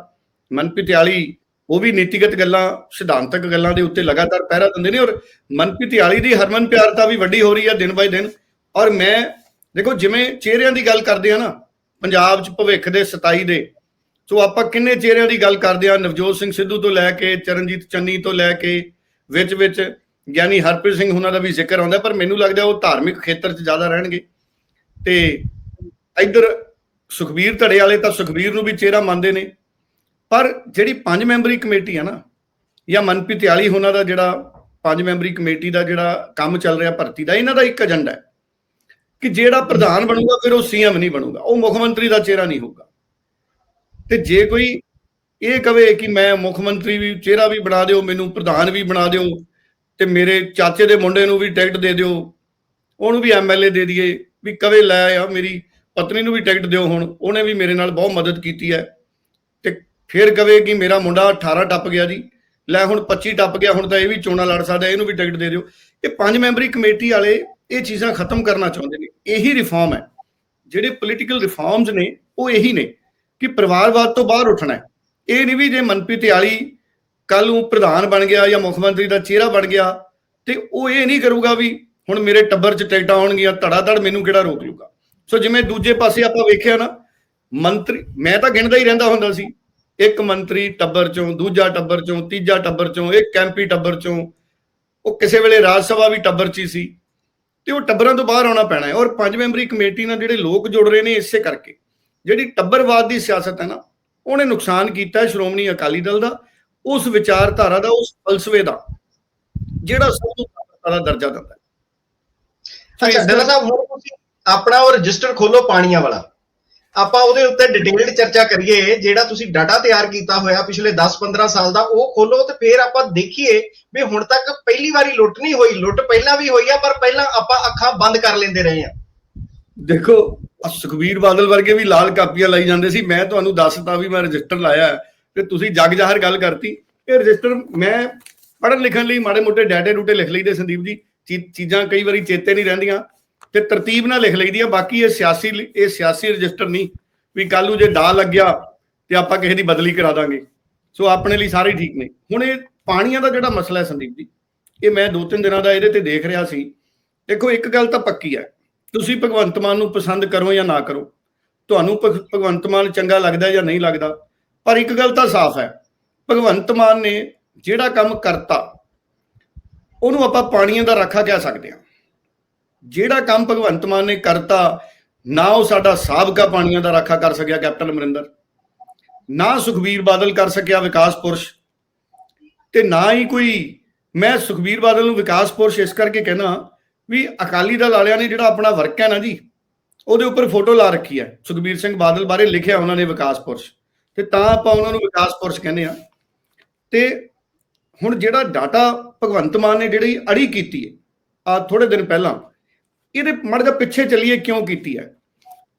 ਮਨਪ੍ਰੀਤ ਆਲੀ ਉਹ ਵੀ ਨੀਤੀਗਤ ਗੱਲਾਂ, ਸਿਧਾਂਤਕ ਗੱਲਾਂ ਦੇ ਉੱਤੇ ਲਗਾਤਾਰ ਪਹਿਰਾ ਦਿੰਦੇ ਨੇ ਔਰ ਮਨਪ੍ਰੀਤ ਆਲੀ ਦੀ ਹਰਮਨ ਪਿਆਰਤਾ ਵੀ ਵੱਡੀ ਹੋ ਰਹੀ ਹੈ ਦਿਨ ਬਾਏ ਦਿਨ। ਔਰ ਮੈਂ, ਦੇਖੋ ਜਿਵੇਂ ਚਿਹਰਿਆਂ ਦੀ ਗੱਲ ਕਰਦੇ ਆ ਨਾ, ਪੰਜਾਬ 'ਚ ਭਵਿੱਖ ਦੇ 27 ਦੇ, ਸੋ ਆਪਾਂ ਕਿੰਨੇ ਚਿਹਰਿਆਂ ਦੀ ਗੱਲ ਕਰਦੇ ਆ, ਨਵਜੋਤ ਸਿੰਘ ਸਿੱਧੂ ਤੋਂ ਲੈ ਕੇ, ਚਰਨਜੀਤ ਚੰਨੀ ਤੋਂ ਲੈ ਕੇ, ਵਿੱਚ ਵਿੱਚ ਗਿਆਨੀ ਹਰਪ੍ਰੀਤ ਸਿੰਘ ਉਹਨਾਂ ਦਾ ਵੀ ਜ਼ਿਕਰ ਆਉਂਦਾ, ਪਰ ਮੈਨੂੰ ਲੱਗਦਾ ਉਹ ਧਾਰਮਿਕ ਖੇਤਰ 'ਚ ਜ਼ਿਆਦਾ ਰਹਿਣਗੇ। ਤੇ ਇੱਧਰ ਸੁਖਬੀਰ ਧੜੇ ਵਾਲੇ ਤਾਂ ਸੁਖਬੀਰ ਨੂੰ ਵੀ ਚਿਹਰਾ ਮੰਨਦੇ ਨੇ। ਪਰ ਜਿਹੜੀ ਪੰਜ ਮੈਂਬਰੀ ਕਮੇਟੀ ਆ ਨਾ, ਜਾਂ ਮਨਪ੍ਰੀਤ ਆਲੀ ਉਹਨਾਂ ਦਾ ਜਿਹੜਾ ਪੰਜ ਮੈਂਬਰੀ ਕਮੇਟੀ ਦਾ ਜਿਹੜਾ ਕੰਮ ਚੱਲ ਰਿਹਾ ਭਰਤੀ ਦਾ, ਇਹਨਾਂ ਦਾ ਇੱਕ ਏਜੰਡਾ ਹੈ ਕਿ ਜਿਹੜਾ ਪ੍ਰਧਾਨ ਬਣੂਗਾ ਫਿਰ ਉਹ ਸੀਐਮ ਨਹੀਂ ਬਣੂਗਾ, ਉਹ ਮੁੱਖ ਮੰਤਰੀ ਦਾ ਚਿਹਰਾ ਨਹੀਂ ਹੋਊਗਾ। ਤੇ ਜੇ ਕੋਈ ਇਹ ਕਵੇ ਕਿ ਮੈਂ ਮੁੱਖ ਮੰਤਰੀ ਵੀ ਚਿਹਰਾ ਵੀ ਬਣਾ ਦਿਓ, ਮੈਨੂੰ ਪ੍ਰਧਾਨ ਵੀ ਬਣਾ ਦਿਓ, ਤੇ ਮੇਰੇ ਚਾਚੇ ਦੇ ਮੁੰਡੇ ਨੂੰ ਵੀ ਟਿਕਟ ਦੇ ਦਿਓ, ਉਹਨੂੰ ਵੀ ਐਮਐਲਏ ਦੇ ਦਈਏ, ਵੀ ਕਵੇ ਲੈ ਆ ਮੇਰੀ ਪਤਨੀ ਨੂੰ ਵੀ ਟਿਕਟ ਦਿਓ ਹੁਣ, ਉਹਨੇ ਵੀ ਮੇਰੇ ਨਾਲ ਬਹੁਤ ਮਦਦ ਕੀਤੀ ਹੈ। ਤੇ ਫਿਰ ਕਵੇ ਕਿ ਮੇਰਾ ਮੁੰਡਾ 18 ਟੱਪ ਗਿਆ ਜੀ। ਲੈ ਹੁਣ 25 ਟੱਪ ਗਿਆ, ਹੁਣ ਤਾਂ ਇਹ ਵੀ ਚੋਣਾਂ ਲੜ ਸਕਦਾ, ਇਹਨੂੰ ਵੀ ਟਿਕਟ ਦੇ ਦਿਓ। ਇਹ ਪੰਜ ਮੈਂਬਰੀ ਕਮੇਟੀ ਵਾਲੇ ਇਹ ਚੀਜ਼ਾਂ ਖਤਮ ਕਰਨਾ ਚਾਹੁੰਦੇ ਨੇ। ਇਹੀ ਰਿਫਾਰਮ ਹੈ। ਜਿਹੜੇ ਪੋਲੀਟੀਕਲ ਰਿਫਾਰਮਸ ਨੇ, ਉਹ ਇਹੀ ਨੇ ਕਿ ਪਰਿਵਾਰਵਾਦ ਤੋਂ ਬਾਹਰ ਉੱਠਣਾ ਹੈ। ਇਹ ਨਹੀਂ ਵੀ ਜੇ ਮਨਪ੍ਰੀਤ ਆਲੀ ਕੱਲ ਨੂੰ ਪ੍ਰਧਾਨ ਬਣ ਗਿਆ ਜਾਂ ਮੁੱਖ ਮੰਤਰੀ ਦਾ ਚਿਹਰਾ ਬਣ ਗਿਆ, ਤੇ ਉਹ ਇਹ ਨਹੀਂ ਕਰੂਗਾ ਵੀ ਹੁਣ ਮੇਰੇ ਟੱਬਰ 'ਚ ਟਿਕਟਾਂ ਆਉਣਗੀਆਂ ਧੜਾ ਧੜ ਮੈਨੂੰ ਕਿਹੜਾ ਰੋਕ ਲੂਗਾ। ਸੋ ਜਿਵੇਂ ਦੂਜੇ ਪਾਸੇ ਆਪਾਂ ਵੇਖਿਆ ਨਾ ਮੰਤਰੀ ਮੈਂ ਤਾਂ ਗਿਣਦਾ ਹੀ ਰਹਿੰਦਾ ਹੁੰਦਾ ਸੀ। ਇੱਕ ਮੰਤਰੀ ਟੱਬਰ ਚੋਂ ਦੂਜਾ ਟੱਬਰ ਚੋਂ ਤੀਜਾ ਟੱਬਰ ਚੋਂ ਇੱਕ ਐਮਪੀ ਟੱਬਰ ਚੋਂ ਉਹ ਕਿਸੇ ਵੇਲੇ ਰਾਜ ਸਭਾ ਵੀ ਟੱਬਰ 'ਚ ਹੀ ਸੀ। ਤੇ ਉਹ ਟੱਬਰਾਂ ਤੋਂ ਬਾਹਰ ਆਉਣਾ ਪੈਣਾ ਹੈ ਔਰ ਪੰਜ ਮੈਂਬਰੀ ਕਮੇਟੀ ਨਾਲ ਜਿਹੜੇ ਲੋਕ ਜੁੜ ਰਹੇ ਨੇ ਇਸੇ ਕਰਕੇ। ਜਿਹੜੀ ਟੱਬਰਵਾਦ ਦੀ ਸਿਆਸਤ ਹੈ ਨਾ ਉਹਨੇ ਨੁਕਸਾਨ ਕੀਤਾ ਸ਼੍ਰੋਮਣੀ ਅਕਾਲੀ ਦਲ ਦਾ ਉਸ ਵਿਚਾਰਧਾਰਾ ਦਾ ਉਸ ਫਲਸਫੇ ਦਾ ਜਿਹੜਾ ਸਭ ਤੋਂ ਜ਼ਿਆਦਾ ਦਾ ਦਰਜਾ ਦਿੰਦਾ ਹੈ। ਅੱਛਾ ਸਾਹਿਬ ਹੁਣ ਤੁਸੀਂ ਆਪਣਾ ਉਹ ਰਜਿਸਟਰ ਖੋਲੋ ਪਾਣੀਆਂ ਵਾਲਾ। ਆਪਾਂ ਉਹਦੇ ਉੱਤੇ ਡਿਟੇਲਡ ਚਰਚਾ ਕਰੀਏ, ਜਿਹੜਾ ਤੁਸੀਂ ਡਾਟਾ ਤਿਆਰ ਕੀਤਾ ਹੋਇਆ ਪਿਛਲੇ 10-15 ਸਾਲ ਦਾ, ਉਹ ਖੋਲੋ ਤੇ ਫਿਰ ਆਪਾਂ ਦੇਖੀਏ ਵੀ ਹੁਣ ਤੱਕ ਪਹਿਲੀ ਵਾਰੀ ਲੁੱਟ ਨਹੀਂ ਹੋਈ। ਲੁੱਟ ਪਹਿਲਾਂ ਵੀ ਹੋਈ ਆ, ਪਰ ਪਹਿਲਾਂ ਆਪਾਂ ਅੱਖਾਂ ਬੰਦ ਕਰ ਲੈਂਦੇ ਰਹੇ ਆ। ਦੇਖੋ, ਆਹ ਸੁਖਬੀਰ ਬਾਦਲ ਵਰਗੇ ਵੀ ਲਾਲ ਕਾਪੀਆਂ ਲਾਈ ਜਾਂਦੇ ਸੀ। ਮੈਂ ਤੁਹਾਨੂੰ ਦੱਸਤਾ ਵੀ ਮੈਂ ਰਜਿਸਟਰ ਲਾਇਆ ਤੇ ਤੁਸੀਂ ਜਗ ਜ਼ਾਹਰ ਗੱਲ ਕਰਤੀ। ਇਹ ਰਜਿਸਟਰ ਮੈਂ ਪੜ੍ਹਨ ਲਿਖਣ ਲਈ ਮਾੜੇ ਮੋਟੇ ਡਾਟੇ ਡੂਟੇ ਲਿਖ ਲਈਦੇ ਸੰਦੀਪ ਜੀ। ਚੀ- ਚੀਜ਼ਾਂ ਕਈ ਵਾਰੀ ਚੇਤੇ ਨਹੀਂ ਰਹਿੰਦੀਆਂ। ਤੇ ਤਰਤੀਬ ਨਾਲ ਲਿਖ ਲਈਦੀਆਂ ਬਾਕੀ ਇਹ ਸਿਆਸੀ ਲ- ਇਹ ਸਿਆਸੀ ਰਜਿਸਟਰ ਨਹੀਂ, ਵੀ ਕੱਲ ਨੂੰ ਜੇ ਡਾ ਲੱਗਿਆ ਤੇ ਆਪਾਂ ਕਿਸੇ ਦੀ ਬਦਲੀ ਕਰਾ ਦਾਂਗੇ। ਸੋ ਆਪਣੇ ਲਈ ਸਾਰੇ ਠੀਕ ਨੇ। ਹੁਣ ਇਹ ਪਾਣੀਆਂ ਦਾ ਜਿਹੜਾ ਮਸਲਾ ਹੈ ਸੰਦੀਪ ਜੀ, ਇਹ ਮੈਂ ਦੋ ਤਿੰਨ ਦਿਨਾਂ ਦਾ ਇਹਦੇ ਤੇ ਦੇਖ ਰਿਹਾ ਸੀ। ਦੇਖੋ, ਇੱਕ ਗੱਲ ਤਾਂ ਪੱਕੀ ਹੈ। ਤੁਸੀਂ ਭਗਵੰਤ ਮਾਨ ਨੂੰ ਪਸੰਦ ਕਰੋ ਜਾਂ ਨਾ ਕਰੋ, ਤੁਹਾਨੂੰ ਭਗ- ਭਗਵੰਤ ਮਾਨ ਚੰਗਾ ਲੱਗਦਾ ਜਾਂ ਨਹੀਂ ਲੱਗਦਾ, ਪਰ ਇੱਕ ਗੱਲ ਤਾਂ ਸਾਫ਼ ਹੈ। ਭਗਵੰਤ ਮਾਨ ਨੇ ਜਿਹੜਾ ਕੰਮ ਕਰਤਾ, ਉਹਨੂੰ ਆਪਾਂ ਪਾਣੀਆਂ ਦਾ ਰਾਖਾ ਕਹਿ ਸਕਦੇ ਹਾਂ। ਜਿਹੜਾ ਕੰਮ ਭਗਵੰਤ ਮਾਨ ਨੇ ਕਰਤਾ, ਨਾ ਉਹ ਸਾਡਾ ਸਾਬਕਾ ਪਾਣੀਆਂ ਦਾ ਰਾਖਾ ਕਰ ਸਕਿਆ ਕੈਪਟਨ ਅਮਰਿੰਦਰ। ਨਾ ਸੁਖਬੀਰ ਬਾਦਲ ਕਰ ਸਕਿਆ ਵਿਕਾਸ ਪੁਰਸ਼। ਤੇ ਨਾ ਹੀ ਕੋਈ, ਮੈਂ ਸੁਖਬੀਰ ਬਾਦਲ ਨੂੰ ਵਿਕਾਸ ਪੁਰਸ਼ ਇਸ ਕਰਕੇ ਕਹਿਣਾ ਵੀ ਅਕਾਲੀ ਦਲ ਵਾਲਿਆਂ ਨੇ ਜਿਹੜਾ ਆਪਣਾ ਵਰਕ ਹੈ ਨਾ ਜੀ, ਉਹਦੇ ਉੱਪਰ ਫੋਟੋ ਲਾ ਰੱਖੀ ਹੈ। ਸੁਖਬੀਰ ਸਿੰਘ ਬਾਦਲ ਬਾਰੇ ਲਿਖਿਆ ਉਹਨਾਂ ਨੇ ਵਿਕਾਸ ਪੁਰਸ਼। ਤੇ ਤਾਂ ਆਪਾਂ ਉਹਨਾਂ ਨੂੰ ਵਿਕਾਸ ਪੁਰਸ਼ ਕਹਿੰਦੇ ਆ ਤੇ ਹੁਣ ਜਿਹੜਾ ਡਾਟਾ ਭਗਵੰਤ ਮਾਨ ਨੇ ਜਿਹੜੀ ਅੜੀ ਕੀਤੀ ਹੈ ਆ ਥੋੜੇ ਦਿਨ ਪਹਿਲਾਂ ਇਹਦੇ ਮੜ ਜਾ ਪਿੱਛੇ ਚੱਲੀਏ ਕਿਉਂ ਕੀਤੀ ਹੈ?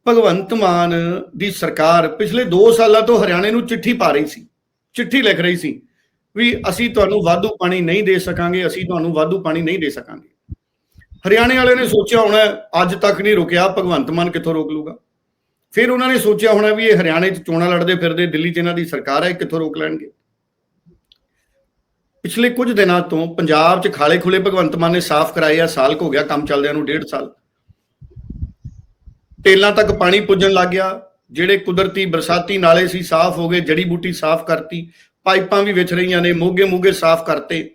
ਭਗਵੰਤ ਮਾਨ ਦੀ ਸਰਕਾਰ ਪਿਛਲੇ 2 ਸਾਲਾਂ ਤੋਂ ਹਰਿਆਣੇ ਨੂੰ ਚਿੱਠੀ ਪਾ ਰਹੀ ਸੀ, ਚਿੱਠੀ ਲਿਖ ਰਹੀ ਸੀ ਵੀ ਅਸੀਂ ਤੁਹਾਨੂੰ ਵਾਧੂ ਪਾਣੀ ਨਹੀਂ ਦੇ ਸਕਾਂਗੇ, ਅਸੀਂ ਤੁਹਾਨੂੰ ਵਾਧੂ ਪਾਣੀ ਨਹੀਂ ਦੇ ਸਕਾਂਗੇ। ਹਰਿਆਣੇ ਵਾਲਿਆਂ ਨੇ ਸੋਚਿਆ ਹੋਣਾ ਅੱਜ ਤੱਕ ਨਹੀਂ ਰੁਕਿਆ, ਭਗਵੰਤ ਮਾਨ ਕਿੱਥੋਂ ਰੋਕ ਲੂਗਾ? ਫਿਰ ਉਹਨਾਂ ਨੇ ਸੋਚਿਆ ਹੋਣਾ ਵੀ ਇਹ ਹਰਿਆਣੇ 'ਚ ਚੋਣਾਂ ਲੜਦੇ ਫਿਰਦੇ, ਦਿੱਲੀ 'ਚ ਇਹਨਾਂ ਦੀ ਸਰਕਾਰ ਹੈ ਕਿੱਥੋਂ ਰੋਕ ਲੈਣਗੇ? ਪਿਛਲੇ ਕੁਝ ਦਿਨਾਂ ਤੋਂ ਪੰਜਾਬ 'ਚ ਖਾਲੇ ਖੁਲੇ ਭਗਵੰਤ ਮਾਨ ਨੇ ਸਾਫ਼ ਕਰਾਏ ਆ, ਸਾਲ ਕੁ ਹੋ ਗਿਆ ਕੰਮ ਚੱਲਦਿਆਂ ਨੂੰ, ਡੇਢ ਸਾਲ। ਟੇਲਾਂ ਤੱਕ ਪਾਣੀ ਪੁੱਜਣ ਲੱਗ ਗਿਆ, ਜਿਹੜੇ ਕੁਦਰਤੀ ਬਰਸਾਤੀ ਨਾਲੇ ਸੀ ਸਾਫ਼ ਹੋ ਗਏ, ਜੜੀ ਬੂਟੀ ਸਾਫ਼ ਕਰਤੀ, ਪਾਈਪਾਂ ਵੀ ਵਿਛ ਰਹੀਆਂ ਨੇ, ਮੋਗੇ ਮੋਗੇ ਸਾਫ਼ ਕਰਤੇ।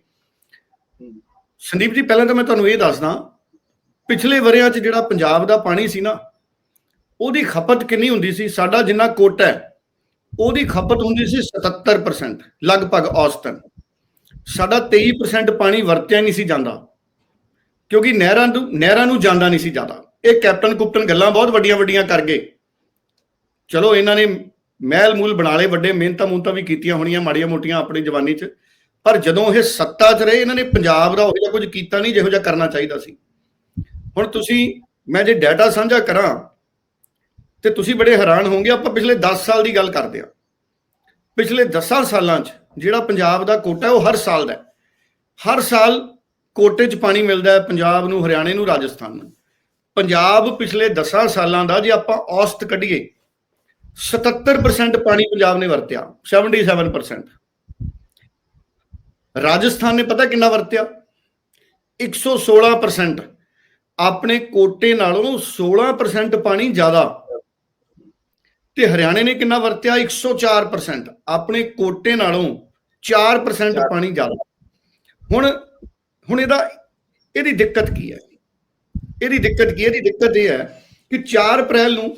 ਸੰਦੀਪ ਜੀ, ਪਹਿਲਾਂ ਤਾਂ ਮੈਂ ਤੁਹਾਨੂੰ ਇਹ ਦੱਸਦਾ, ਪਿਛਲੇ ਵਰਿਆਂ 'ਚ ਜਿਹੜਾ ਪੰਜਾਬ ਦਾ ਪਾਣੀ ਸੀ ਨਾ, ਉਹਦੀ ਖਪਤ ਕਿੰਨੀ ਹੁੰਦੀ ਸੀ? ਸਾਡਾ ਜਿੰਨਾ ਕੋਟਾ ਹੈ, ਉਹਦੀ ਖਪਤ ਹੁੰਦੀ ਸੀ 77% ਲਗਭਗ ਔਸਤਨ। ਸਾਡਾ 23% ਪਾਣੀ ਵਰਤਿਆ ਨਹੀਂ ਸੀ ਜਾਂਦਾ। ਕਿਉਂਕਿ ਨਹਿਰਾਂ ਨੂੰ ਨਹਿਰਾਂ ਨੂੰ ਜਾਂਦਾ ਨਹੀਂ ਸੀ ਜ਼ਿਆਦਾ। ਇਹ ਕੈਪਟਨ ਕੁਪਟਨ ਗੱਲਾਂ ਬਹੁਤ ਵੱਡੀਆਂ ਵੱਡੀਆਂ ਕਰ ਗਏ। ਚਲੋ, ਇਹਨਾਂ ਨੇ ਮਹਿਲ ਮੂਲ ਬਣਾ ਲਏ, ਵੱਡੇ ਮਿਹਨਤਾਂ ਮੁਹਨਤਾਂ ਵੀ ਕੀਤੀਆਂ ਹੋਣੀਆਂ, ਮਾੜੀਆਂ ਮੋਟੀਆਂ ਆਪਣੀ ਜਵਾਨੀ 'ਚ। ਪਰ ਜਦੋਂ ਇਹ ਸੱਤਾ 'ਚ ਰਹੇ, ਇਹਨਾਂ ਨੇ ਪੰਜਾਬ ਦਾ ਉਹ ਜਿਹਾ ਕੁਝ ਕੀਤਾ ਨਹੀਂ, ਜਿਹੋ ਜਿਹਾ ਕਰਨਾ ਚਾਹੀਦਾ ਸੀ। ਹੁਣ ਤੁਸੀਂ, ਮੈਂ ਜੇ ਡਾਟਾ ਸਾਂਝਾ ਕਰਾਂ, ਤੇ ਤੁਸੀਂ ਬੜੇ ਹੈਰਾਨ ਹੋਵੋਗੇ, ਆਪਾਂ ਪਿਛਲੇ 10 ਸਾਲ ਦੀ ਗੱਲ ਕਰਦੇ ਹਾਂ। ਪਿਛਲੇ 10 ਸਾਲਾਂ 'ਚ ਜਿਹੜਾ ਪੰਜਾਬ ਦਾ ਕੋਟਾ ਉਹ ਹਰ ਸਾਲ ਦਾ ਹਰ ਸਾਲ ਕੋਟੇ 'ਚ ਪਾਣੀ ਮਿਲਦਾ ਹੈ, ਪੰਜਾਬ ਨੂੰ, ਹਰਿਆਣੇ ਨੂੰ, ਰਾਜਸਥਾਨ ਨੂੰ। ਪੰਜਾਬ ਪਿਛਲੇ 10 ਸਾਲਾਂ ਦਾ, ਜੇ ਆਪਾਂ ਔਸਤ ਕੱਢੀਏ 77% ਪਾਣੀ ਪੰਜਾਬ ਨੇ ਵਰਤਿਆ 77% ਰਾਜਸਥਾਨ ਨੇ ਪਤਾ ਕਿੰਨਾ ਵਰਤਿਆ? 116% ਆਪਣੇ ਕੋਟੇ ਨਾਲੋਂ 16% ਪਾਣੀ ਜ਼ਿਆਦਾ। ਤੇ ਹਰਿਆਣੇ ਨੇ ਕਿੰਨਾ ਵਰਤਿਆ? 104% ਆਪਣੇ ਕੋਟੇ ਨਾਲੋਂ 4% ਪਾਣੀ ਜ਼ਿਆਦਾ। ਹੁਣ ਹੁਣ ਇਹਦਾ ਇਹਦੀ ਦਿੱਕਤ ਕੀ ਹੈ? ਇਹਦੀ ਦਿੱਕਤ ਕੀ ਹੈ? ਇਹਦੀ ਦਿੱਕਤ ਇਹ ਹੈ ਕਿ 4 ਅਪ੍ਰੈਲ ਨੂੰ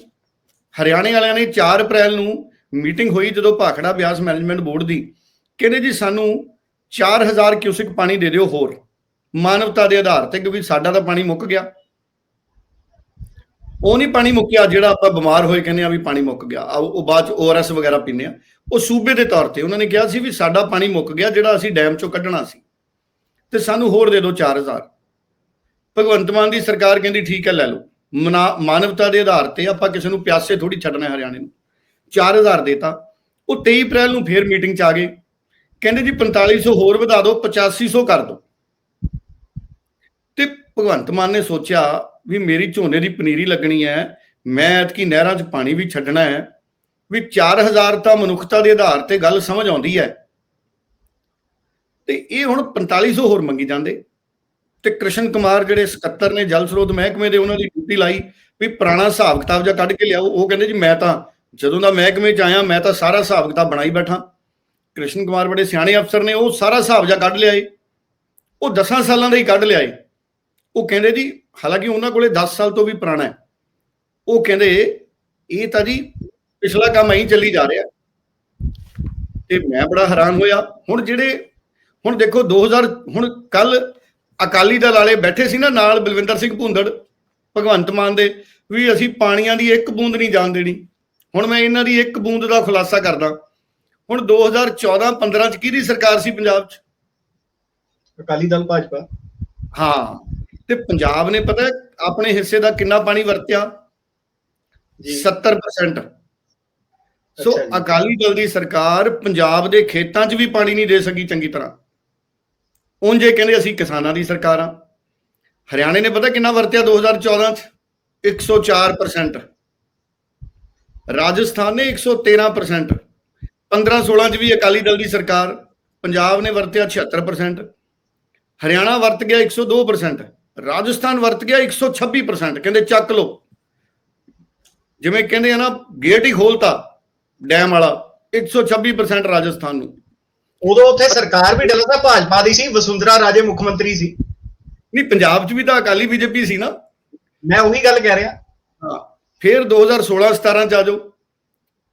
ਹਰਿਆਣੇ ਵਾਲਿਆਂ ਨੇ 4 ਅਪ੍ਰੈਲ ਨੂੰ ਮੀਟਿੰਗ ਹੋਈ ਜਦੋਂ ਭਾਖੜਾ ਬਿਆਸ ਮੈਨੇਜਮੈਂਟ ਬੋਰਡ ਦੀ। ਕਹਿੰਦੇ ਜੀ ਸਾਨੂੰ 4000 ਕਿਊਸਿਕ ਪਾਣੀ ਦੇ ਦਿਓ ਹੋਰ। ਮਾਨਵਤਾ ਦੇ ਆਧਾਰ ਤੇ ਕਿਉਂਕਿ ਸਾਡਾ ਤਾਂ ਪਾਣੀ ਮੁੱਕ ਗਿਆ। ਉਹ ਨਹੀਂ ਪਾਣੀ ਮੁੱਕਿਆ, ਜਿਹੜਾ ਆਪਾਂ ਬਿਮਾਰ ਹੋਏ ਕਹਿੰਦੇ ਆ ਵੀ ਪਾਣੀ ਮੁੱਕ ਗਿਆ। ਉਹ ਬਾਅਦ ਚ ਓਆਰਐਸ ਵਗੈਰਾ ਪੀਂਦੇ ਆ। ਉਹ ਸੂਬੇ ਦੇ ਤੌਰ ਤੇ ਉਹਨਾਂ ਨੇ ਕਿਹਾ ਸੀ ਵੀ ਸਾਡਾ ਪਾਣੀ ਮੁੱਕ ਗਿਆ, ਜਿਹੜਾ ਅਸੀਂ ਡੈਮ ਚੋਂ ਕੱਢਣਾ ਸੀ। ਤੇ ਸਾਨੂੰ ਹੋਰ ਦੇ ਦਿਓ 4000 ਭਗਵੰਤ ਮਾਨ ਦੀ ਸਰਕਾਰ ਕਹਿੰਦੀ, ਠੀਕ ਹੈ, ਲੈ ਲਓ। ਮਨਾ- ਮਾਨਵਤਾ ਦੇ ਆਧਾਰ ਤੇ ਆਪਾਂ ਕਿਸੇ ਨੂੰ ਪਿਆਸੇ ਥੋੜੀ ਛੱਡਣਾ ਹਰਿਆਣੇ ਨੂੰ। 4000 ਦੇਤਾ ਉਹ 23 ਅਪ੍ਰੈਲ ਨੂੰ ਫੇਰ ਮੀਟਿੰਗ ਚ ਆ ਗਏ। ਕਹਿੰਦੇ ਜੀ 4500 ਹੋਰ ਵਧਾ ਦਿਓ 8500 ਕਰ ਦਿਓ। ਤੇ ਭਗਵੰਤ ਮਾਨ ਨੇ ਸੋਚਿਆ ਵੀ ਮੇਰੀ ਝੋਨੇ ਦੀ ਪਨੀਰੀ ਲੱਗਣੀ ਹੈ, ਮੈਂ ਐਤਕੀ ਨਹਿਰਾਂ 'ਚ ਪਾਣੀ ਵੀ ਛੱਡਣਾ ਹੈ, ਵੀ 4000 ਤਾਂ ਮਨੁੱਖਤਾ ਦੇ ਆਧਾਰ ਤੇ ਗੱਲ ਸਮਝ ਆਉਂਦੀ ਹੈ। ਤੇ ਇਹ ਹੁਣ 4500 ਹੋਰ ਮੰਗੀ ਜਾਂਦੇ। ਤੇ ਕ੍ਰਿਸ਼ਨ ਕੁਮਾਰ ਜਿਹੜੇ ਸਕੱਤਰ ਨੇ ਜਲ ਸਰੋਤ ਮਹਿਕਮੇ ਦੇ, ਉਹਨਾਂ ਦੀ ਡਿਊਟੀ ਲਾਈ, ਵੀ ਪੁਰਾਣਾ ਹਿਸਾਬ ਕਿਤਾਬ ਜਾਂ ਕੱਢ ਕੇ ਲਿਆਓ। ਉਹ ਕਹਿੰਦੇ ਜੀ, ਮੈਂ ਤਾਂ ਜਦੋਂ ਦਾ ਮਹਿਕਮੇ 'ਚ ਆਇਆ, ਮੈਂ ਤਾਂ ਸਾਰਾ ਹਿਸਾਬ ਕਿਤਾਬ ਬਣਾਈ ਬੈਠਾ। ਕ੍ਰਿਸ਼ਨ ਕੁਮਾਰ ਬੜੇ ਸਿਆਣੇ ਅਫਸਰ ਨੇ, ਉਹ ਸਾਰਾ ਹਿਸਾਬ ਜਾਂ ਕੱਢ ਲਿਆਏ। ਉਹ 10 ਸਾਲਾਂ ਦਾ ਹੀ ਕੱਢ ਲਿਆਏ। ਉਹ ਕਹਿੰਦੇ ਜੀ ਹਾਲਾਂਕਿ ਉਹਨਾਂ ਕੋਲੇ 10 ਸਾਲ ਤੋਂ ਵੀ ਪੁਰਾਣਾ ਹੈ। ਉਹ ਕਹਿੰਦੇ ਇਹ ਤਾਂ ਜੀ ਪਿਛਲਾ ਕੰਮ ਐਂ ਚੱਲੀ ਜਾ ਰਿਹਾ। ਤੇ ਮੈਂ ਬੜਾ ਹੈਰਾਨ ਹੋਇਆ। ਹੁਣ ਜਿਹੜੇ ਹੁਣ ਦੇਖੋ 2000 ਹੁਣ ਕੱਲ ਅਕਾਲੀ ਦਲ ਵਾਲੇ ਬੈਠੇ ਸੀ ਨਾ ਨਾਲ ਬਲਵਿੰਦਰ ਸਿੰਘ ਭੁੰਦੜ ਭਗਵੰਤ ਮਾਨ ਦੇ ਵੀ ਅਸੀਂ ਪਾਣੀਆਂ ਦੀ ਇੱਕ ਬੂੰਦ ਨਹੀਂ ਜਾਣ ਦੇਣੀ। ਹੁਣ ਮੈਂ ਇਹਨਾਂ ਦੀ ਇੱਕ ਬੂੰਦ ਦਾ ਖੁਲਾਸਾ ਕਰਦਾ। ਹੁਣ 2014-15 ਚ ਕਿਹਦੀ ਸਰਕਾਰ ਸੀ ਪੰਜਾਬ 'ਚ? ਅਕਾਲੀ ਦਲ ਭਾਜਪਾ। ਹਾਂ। ਤੇ ਪੰਜਾਬ ਨੇ ਪਤਾ ਆਪਣੇ ਹਿੱਸੇ ਦਾ ਕਿੰਨਾ ਪਾਣੀ ਵਰਤਿਆ? ਜੀ। 70% ਸੋ ਜੀ। ਅਕਾਲੀ ਦਲ ਦੀ ਸਰਕਾਰ ਪੰਜਾਬ ਦੇ ਖੇਤਾਂ 'ਚ ਵੀ ਪਾਣੀ ਨਹੀਂ ਦੇ ਸਕੀ ਚੰਗੀ ਤਰ੍ਹਾਂ। ਉਂਝ ਇਹ ਕਹਿੰਦੇ ਅਸੀਂ ਕਿਸਾਨਾਂ ਦੀ ਸਰਕਾਰ ਆ ਹਰਿਆਣੇ ਨੇ ਪਤਾ ਕਿੰਨਾ ਵਰਤਿਆ 2014 'ਚ? 104% ਰਾਜਸਥਾਨ ਨੇ 113% 15 16 'ਚ ਵੀ ਅਕਾਲੀ ਦਲ ਦੀ ਸਰਕਾਰ। ਪੰਜਾਬ ਨੇ ਵਰਤਿਆ 76% ਹਰਿਆਣਾ ਵਰਤ ਗਿਆ 102% ਰਾਜਸਥਾਨ ਵਰਤ ਗਿਆ 126% ਕਹਿੰਦੇ ਚੱਕ ਲੋ ਜਿਵੇਂ ਕਹਿੰਦੇ ਆ ਨਾ ਗੇਟ ਹੀ ਖੋਲਤਾ ਡੈਮ ਵਾਲਾ 126% ਰਾਜਸਥਾਨ ਨੂੰ। ਉਦੋਂ ਉੱਥੇ ਸਰਕਾਰ ਵੀ ਡਲਦਾ ਭਾਜਪਾ ਦੀ ਸੀ ਵਸੁੰਧਰਾ ਰਾਜੇ ਮੁੱਖ ਮੰਤਰੀ ਸੀ। ਨਹੀਂ ਪੰਜਾਬ 'ਚ ਵੀ ਤਾਂ ਅਕਾਲੀ ਬੀਜੇਪੀ ਸੀ ਨਾ। ਮੈਂ ਉਹੀ ਗੱਲ ਕਹਿ ਰਿਹਾ। ਹਾਂ ਫਿਰ 2016 17 ਚ ਆ ਜਾਓ।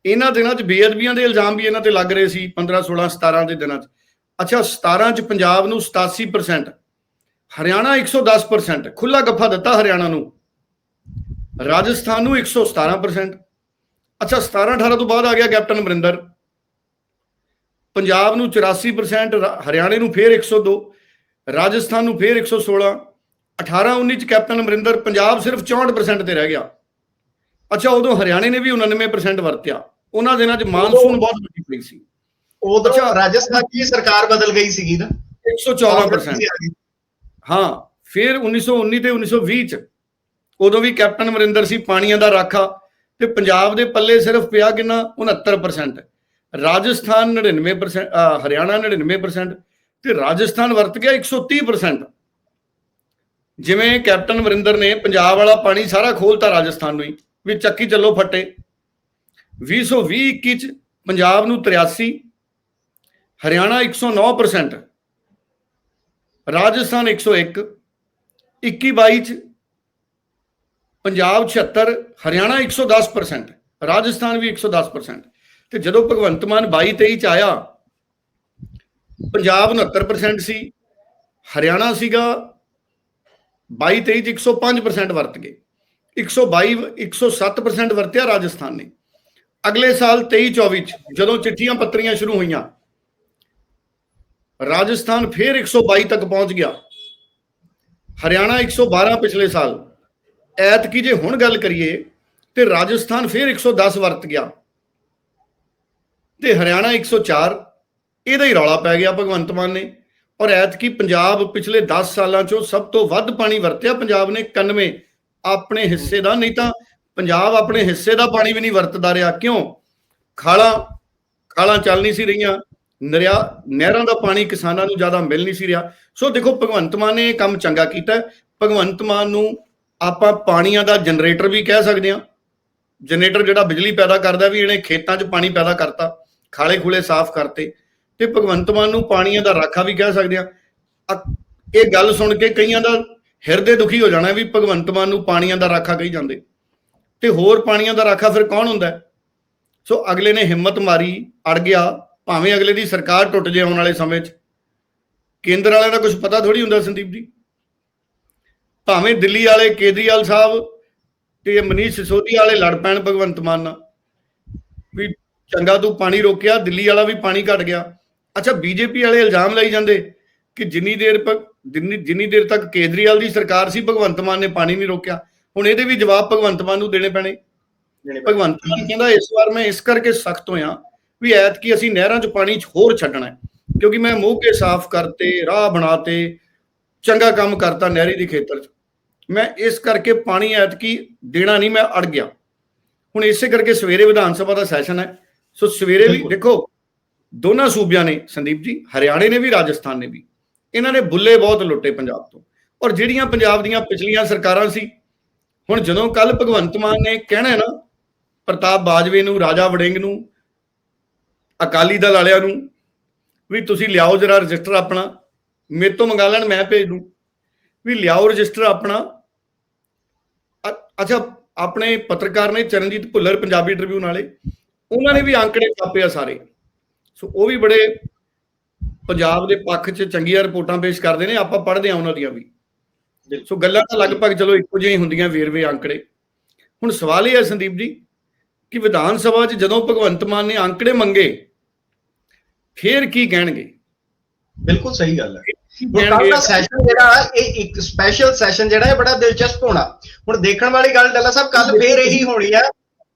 ਇਹਨਾਂ ਦਿਨਾਂ 'ਚ ਬੇਅਦਬੀਆਂ ਦੇ ਇਲਜ਼ਾਮ ਵੀ ਇਹਨਾਂ ਤੇ ਲੱਗ ਰਹੇ ਸੀ 15 16 17 ਦੇ ਦਿਨਾਂ 'ਚ। ਅੱਛਾ 17 ਚ ਪੰਜਾਬ ਨੂੰ 87% ਹਰਿਆਣਾ 110% ਖੁੱਲਾ ਗੱਫਾ ਦਿੱਤਾ ਹਰਿਆਣਾ ਨੂੰ। ਰਾਜਸਥਾਨ ਨੂੰ 117% ਅੱਛਾ 17 18 ਤੋਂ ਬਾਅਦ ਆ ਗਿਆ ਕੈਪਟਨ ਅਮਰਿੰਦਰ। ਪੰਜਾਬ ਨੂੰ 84% ਰਾ- ਹਰਿਆਣੇ ਨੂੰ ਫੇਰ 102 ਰਾਜਸਥਾਨ ਨੂੰ ਫੇਰ 116 18 19 ਚ ਕੈਪਟਨ ਅਮਰਿੰਦਰ ਪੰਜਾਬ ਸਿਰਫ 64% ਤੇ ਰਹਿ ਗਿਆ। ਅੱਛਾ ਉਦੋਂ ਹਰਿਆਣੇ ਨੇ ਵੀ 99% ਵਰਤਿਆ। ਉਹਨਾਂ ਦਿਨਾਂ ਚ ਮਾਨਸੂਨ ਬਹੁਤ ਵੱਡੀ ਪਈ ਸੀ। ਉਦੋਂ। ਰਾਜਸਥਾਨ ਦੀ ਸਰਕਾਰ ਬਦਲ ਗਈ ਸੀਗੀ ਨਾ। 114% ਹਾਂ, ਫਿਰ 1919 ਤੇ 1920 ਚ ਉਦੋਂ ਵੀ ਕੈਪਟਨ ਅਮਰਿੰਦਰ ਸੀ ਪਾਣੀਆਂ ਦਾ ਰਾਖਾ ਤੇ ਪੰਜਾਬ ਦੇ ਪੱਲੇ ਸਿਰਫ ਪਿਆ ਕਿੰਨਾ? 69% ਰਾਜਸਥਾਨ 99% ਹਰਿਆਣਾ 99% ਤੇ ਰਾਜਸਥਾਨ ਵਰਤ ਗਿਆ 130% ਜਿਵੇਂ ਕੈਪਟਨ ਅਮਰਿੰਦਰ ਨੇ ਪੰਜਾਬ ਵਾਲਾ ਪਾਣੀ ਸਾਰਾ ਖੋਲਤਾ ਰਾਜਸਥਾਨ ਨੂੰ ਹੀ, ਵੀ ਚੱਕੀ ਚੱਲੋ ਫੱਟੇ। 2020 21 ਚ ਪੰਜਾਬ ਨੂੰ 83 ਹਰਿਆਣਾ 109% ਰਾਜਸਥਾਨ 101 21 22 ਚ ਪੰਜਾਬ 76 ਹਰਿਆਣਾ 110% ਰਾਜਸਥਾਨ ਵੀ 110% ਤੇ ਜਦੋਂ ਭਗਵੰਤ ਮਾਨ 22 23 ਚ ਆਇਆ, ਪੰਜਾਬ 69% ਸੀ, ਹਰਿਆਣਾ ਸੀਗਾ 22 23 ਚ 105% ਵਰਤ ਗਏ। 122 107% ਵਰਤਿਆ ਰਾਜਸਥਾਨ ਨੇ। ਅਗਲੇ ਸਾਲ 23 24 ਚ ਜਦੋਂ ਚਿੱਠੀਆਂ ਪੱਤਰੀਆਂ ਸ਼ੁਰੂ ਹੋਈਆਂ ਰਾਜਸਥਾਨ ਫਿਰ 122 ਤੱਕ ਪਹੁੰਚ ਗਿਆ। ਹਰਿਆਣਾ 112 ਪਿਛਲੇ ਸਾਲ। ਐਤਕੀ ਜੇ ਹੁਣ ਗੱਲ ਕਰੀਏ, ਤੇ ਰਾਜਸਥਾਨ ਫਿਰ 110 ਵਰਤ ਗਿਆ। ਤੇ ਹਰਿਆਣਾ 104 ਇਹਦਾ ਹੀ ਰੌਲਾ ਪੈ ਗਿਆ ਭਗਵੰਤ ਮਾਨ ਨੇ। ਔਰ ਐਤਕੀ ਪੰਜਾਬ ਪਿਛਲੇ 10 ਸਾਲਾਂ ਚੋਂ ਸਭ ਤੋਂ ਵੱਧ ਪਾਣੀ ਵਰਤਿਆ। ਪੰਜਾਬ ਨੇ 91 ਆਪਣੇ ਹਿੱਸੇ ਦਾ, ਨਹੀਂ ਤਾਂ ਪੰਜਾਬ ਆਪਣੇ ਹਿੱਸੇ ਦਾ ਪਾਣੀ ਵੀ ਨਹੀਂ ਵਰਤਦਾ ਰਿਹਾ। ਕਿਉਂ? ਖਾਲਾਂ ਖਾਲਾਂ ਚੱਲ ਨਹੀਂ ਸੀ ਰਹੀਆਂ। ਨਰਿਆ ਨਹਿਰਾਂ ਦਾ ਪਾਣੀ ਕਿਸਾਨਾਂ ਨੂੰ ਜ਼ਿਆਦਾ ਮਿਲ ਨਹੀਂ ਸੀ ਰਿਹਾ। ਸੋ ਦੇਖੋ, ਭਗਵੰਤ ਮਾਨ ਨੇ ਇਹ ਕੰਮ ਚੰਗਾ ਕੀਤਾ ਭਗਵੰਤ ਮਾਨ ਨੂੰ ਆਪਾਂ ਪਾਣੀਆਂ ਦਾ ਜਨਰੇਟਰ ਵੀ ਕਹਿ ਸਕਦੇ ਹਾਂ। ਜਨਰੇਟਰ ਜਿਹੜਾ ਬਿਜਲੀ ਪੈਦਾ ਕਰਦਾ ਵੀ ਇਹਨੇ ਖੇਤਾਂ 'ਚ ਪਾਣੀ ਪੈਦਾ ਕਰਤਾ, ਖਾਲੇ ਖੁਲੇ ਸਾਫ਼ ਕਰਤੇ। ਤੇ ਭਗਵੰਤ ਮਾਨ ਨੂੰ ਪਾਣੀਆਂ ਦਾ ਰਾਖਾ ਵੀ ਕਹਿ ਸਕਦੇ ਆ ਇਹ ਗੱਲ ਸੁਣ ਕੇ ਕਈਆਂ ਦਾ ਹਿਰਦੇ ਦੁਖੀ ਹੋ ਜਾਣਾ ਵੀ ਭਗਵੰਤ ਮਾਨ ਨੂੰ ਪਾਣੀਆਂ ਦਾ ਰਾਖਾ ਕਹੀ ਜਾਂਦੇ। ਤੇ ਹੋਰ ਪਾਣੀਆਂ ਦਾ ਰਾਖਾ ਫਿਰ ਕੌਣ ਹੁੰਦਾ ਸੋ ਅਗਲੇ ਨੇ ਹਿੰਮਤ ਮਾਰੀ, ਅੜ ਗਿਆ। ਭਾਵੇਂ ਅਗਲੇ ਦੀ ਸਰਕਾਰ ਟੁੱਟ ਜੇ ਆਉਣ ਵਾਲੇ ਸਮੇਂ 'ਚ ਕੇਂਦਰ ਵਾਲਿਆਂ ਦਾ ਕੁਝ ਪਤਾ ਥੋੜੀ ਹੁੰਦਾ ਸੰਦੀਪ ਜੀ। ਭਾਵੇਂ ਦਿੱਲੀ ਵਾਲੇ ਕੇਜਰੀਵਾਲ ਸਾਹਿਬ ਤੇ ਮਨੀਸ਼ ਸਿਸੋਦੀਆ ਵਾਲੇ ਲੜ ਪੈਣ ਭਗਵੰਤ ਮਾਨ ਨਾਲ ਵੀ ਚੰਗਾ ਤੂੰ ਪਾਣੀ ਰੋਕਿਆ ਦਿੱਲੀ ਵਾਲਾ ਵੀ ਪਾਣੀ ਘਟ ਗਿਆ। ਅੱਛਾ ਬੀਜੇਪੀ ਵਾਲੇ ਇਲਜ਼ਾਮ ਲਾਈ ਜਾਂਦੇ ਕਿ ਜਿੰਨੀ ਦੇਰ ਜਿੰਨੀ ਦੇਰ ਤੱਕ ਕੇਜਰੀਵਾਲ ਦੀ ਸਰਕਾਰ ਸੀ ਭਗਵੰਤ ਮਾਨ ਨੇ ਪਾਣੀ ਨਹੀਂ ਰੋਕਿਆ। ਹੁਣ ਇਹਦੇ ਵੀ ਜਵਾਬ ਭਗਵੰਤ ਮਾਨ ਨੂੰ ਦੇਣੇ ਪੈਣੇ। ਭਗਵੰਤ ਮਾਨ ਕਹਿੰਦਾ ਇਸ ਵਾਰ ਮੈਂ ਇਸ ਕਰਕੇ ਸਖਤ ਹੋਇਆ ਵੀ ਐਤਕੀ ਅਸੀਂ ਨਹਿਰਾਂ 'ਚ ਪਾਣੀ ਹੋਰ ਛੱਡਣਾ ਹੈ ਕਿਉਂਕਿ ਮੈਂ ਮੋਗੇ ਸਾਫ਼ ਕਰਤੇ ਰਾਹ ਬਣਾਤੇ ਚੰਗਾ ਕੰਮ ਕਰਤਾ ਨਹਿਰੀ ਦੀ ਖੇਤਰ 'ਚ। ਮੈਂ ਇਸ ਕਰਕੇ ਪਾਣੀ ਐਤਕੀ ਦੇਣਾ ਨਹੀਂ ਮੈਂ ਅੜ ਗਿਆ। ਹੁਣ ਇਸੇ ਕਰਕੇ ਸਵੇਰੇ ਵਿਧਾਨ ਸਭਾ ਦਾ ਸੈਸ਼ਨ ਹੈ। ਸੋ ਸਵੇਰੇ ਵੀ ਦੇਖੋ ਦੋਨਾਂ ਸੂਬਿਆਂ ਨੇ ਸੰਦੀਪ ਜੀ ਹਰਿਆਣੇ ਨੇ ਵੀ ਰਾਜਸਥਾਨ ਨੇ ਵੀ ਇਹਨਾਂ ਨੇ ਬੁੱਲੇ ਬਹੁਤ ਲੁੱਟੇ ਪੰਜਾਬ ਤੋਂ। ਔਰ ਜਿਹੜੀਆਂ ਪੰਜਾਬ ਦੀਆਂ ਪਿਛਲੀਆਂ ਸਰਕਾਰਾਂ ਸੀ ਹੁਣ ਜਦੋਂ ਕੱਲ ਭਗਵੰਤ ਮਾਨ ਨੇ ਕਹਿਣਾ ਨਾ ਪ੍ਰਤਾਪ ਬਾਜਵੇ ਨੂੰ ਰਾਜਾ ਵੜਿੰਗ ਨੂੰ ਅਕਾਲੀ ਦਲ ਵਾਲਿਆਂ ਨੂੰ ਵੀ ਤੁਸੀਂ ਲਿਆਓ ਜਰਾ ਰਜਿਸਟਰ ਆਪਣਾ, ਮੇਰੇ ਤੋਂ ਮੰਗਾ ਲੈਣ, ਮੈਂ ਭੇਜ ਦੂੰ। ਵੀ ਲਿਆਓ ਰਜਿਸਟਰ ਆਪਣਾ। ਅੱਛਾ, ਆਪਣੇ ਪੱਤਰਕਾਰ ਨੇ ਚਰਨਜੀਤ ਭੁੱਲਰ ਪੰਜਾਬੀ ਟ੍ਰਿਬਿਊਨ ਵਾਲੇ, ਉਹਨਾਂ ਨੇ ਵੀ ਅੰਕੜੇ ਛਾਪੇ ਆ ਸਾਰੇ। ਸੋ ਉਹ ਵੀ ਬੜੇ ਪੰਜਾਬ ਦੇ ਪੱਖ 'ਚ ਚੰਗੀਆਂ ਰਿਪੋਰਟਾਂ ਪੇਸ਼ ਕਰਦੇ ਨੇ, ਆਪਾਂ ਪੜ੍ਹਦੇ ਆ ਉਹਨਾਂ ਦੀਆਂ ਵੀ। ਸੋ ਗੱਲਾਂ ਤਾਂ ਲਗਭਗ ਚਲੋ ਇੱਕੋ ਜਿਹੀਆਂ ਹੁੰਦੀਆਂ, ਵੇਰਵੇ ਅੰਕੜੇ। ਹੁਣ ਸਵਾਲ ਇਹ ਹੈ ਸੰਦੀਪ ਜੀ, ਕਿ ਵਿਧਾਨ ਸਭਾ 'ਚ ਜਦੋਂ ਭਗਵੰਤ ਮਾਨ ਨੇ ਅੰਕੜੇ ਮੰਗੇ ਫੇਰ ਕੀ ਕਹਿਣਗੇ? ਬਿਲਕੁਲ ਸਹੀ ਗੱਲ ਹੈ। ਹੁਣ ਕੱਲ ਦਾ ਸੈਸ਼ਨ ਜਿਹੜਾ ਇਹ ਇੱਕ ਸਪੈਸ਼ਲ ਸੈਸ਼ਨ ਜਿਹੜਾ ਹੈ ਬੜਾ ਦਿਲਚਸਪ ਹੋਣਾ। ਹੁਣ ਦੇਖਣ ਵਾਲੀ ਗੱਲ ਡੱਲਾ ਸਾਹਿਬ ਕੱਲ ਫੇਰ ਇਹੀ ਹੋਣੀ ਆ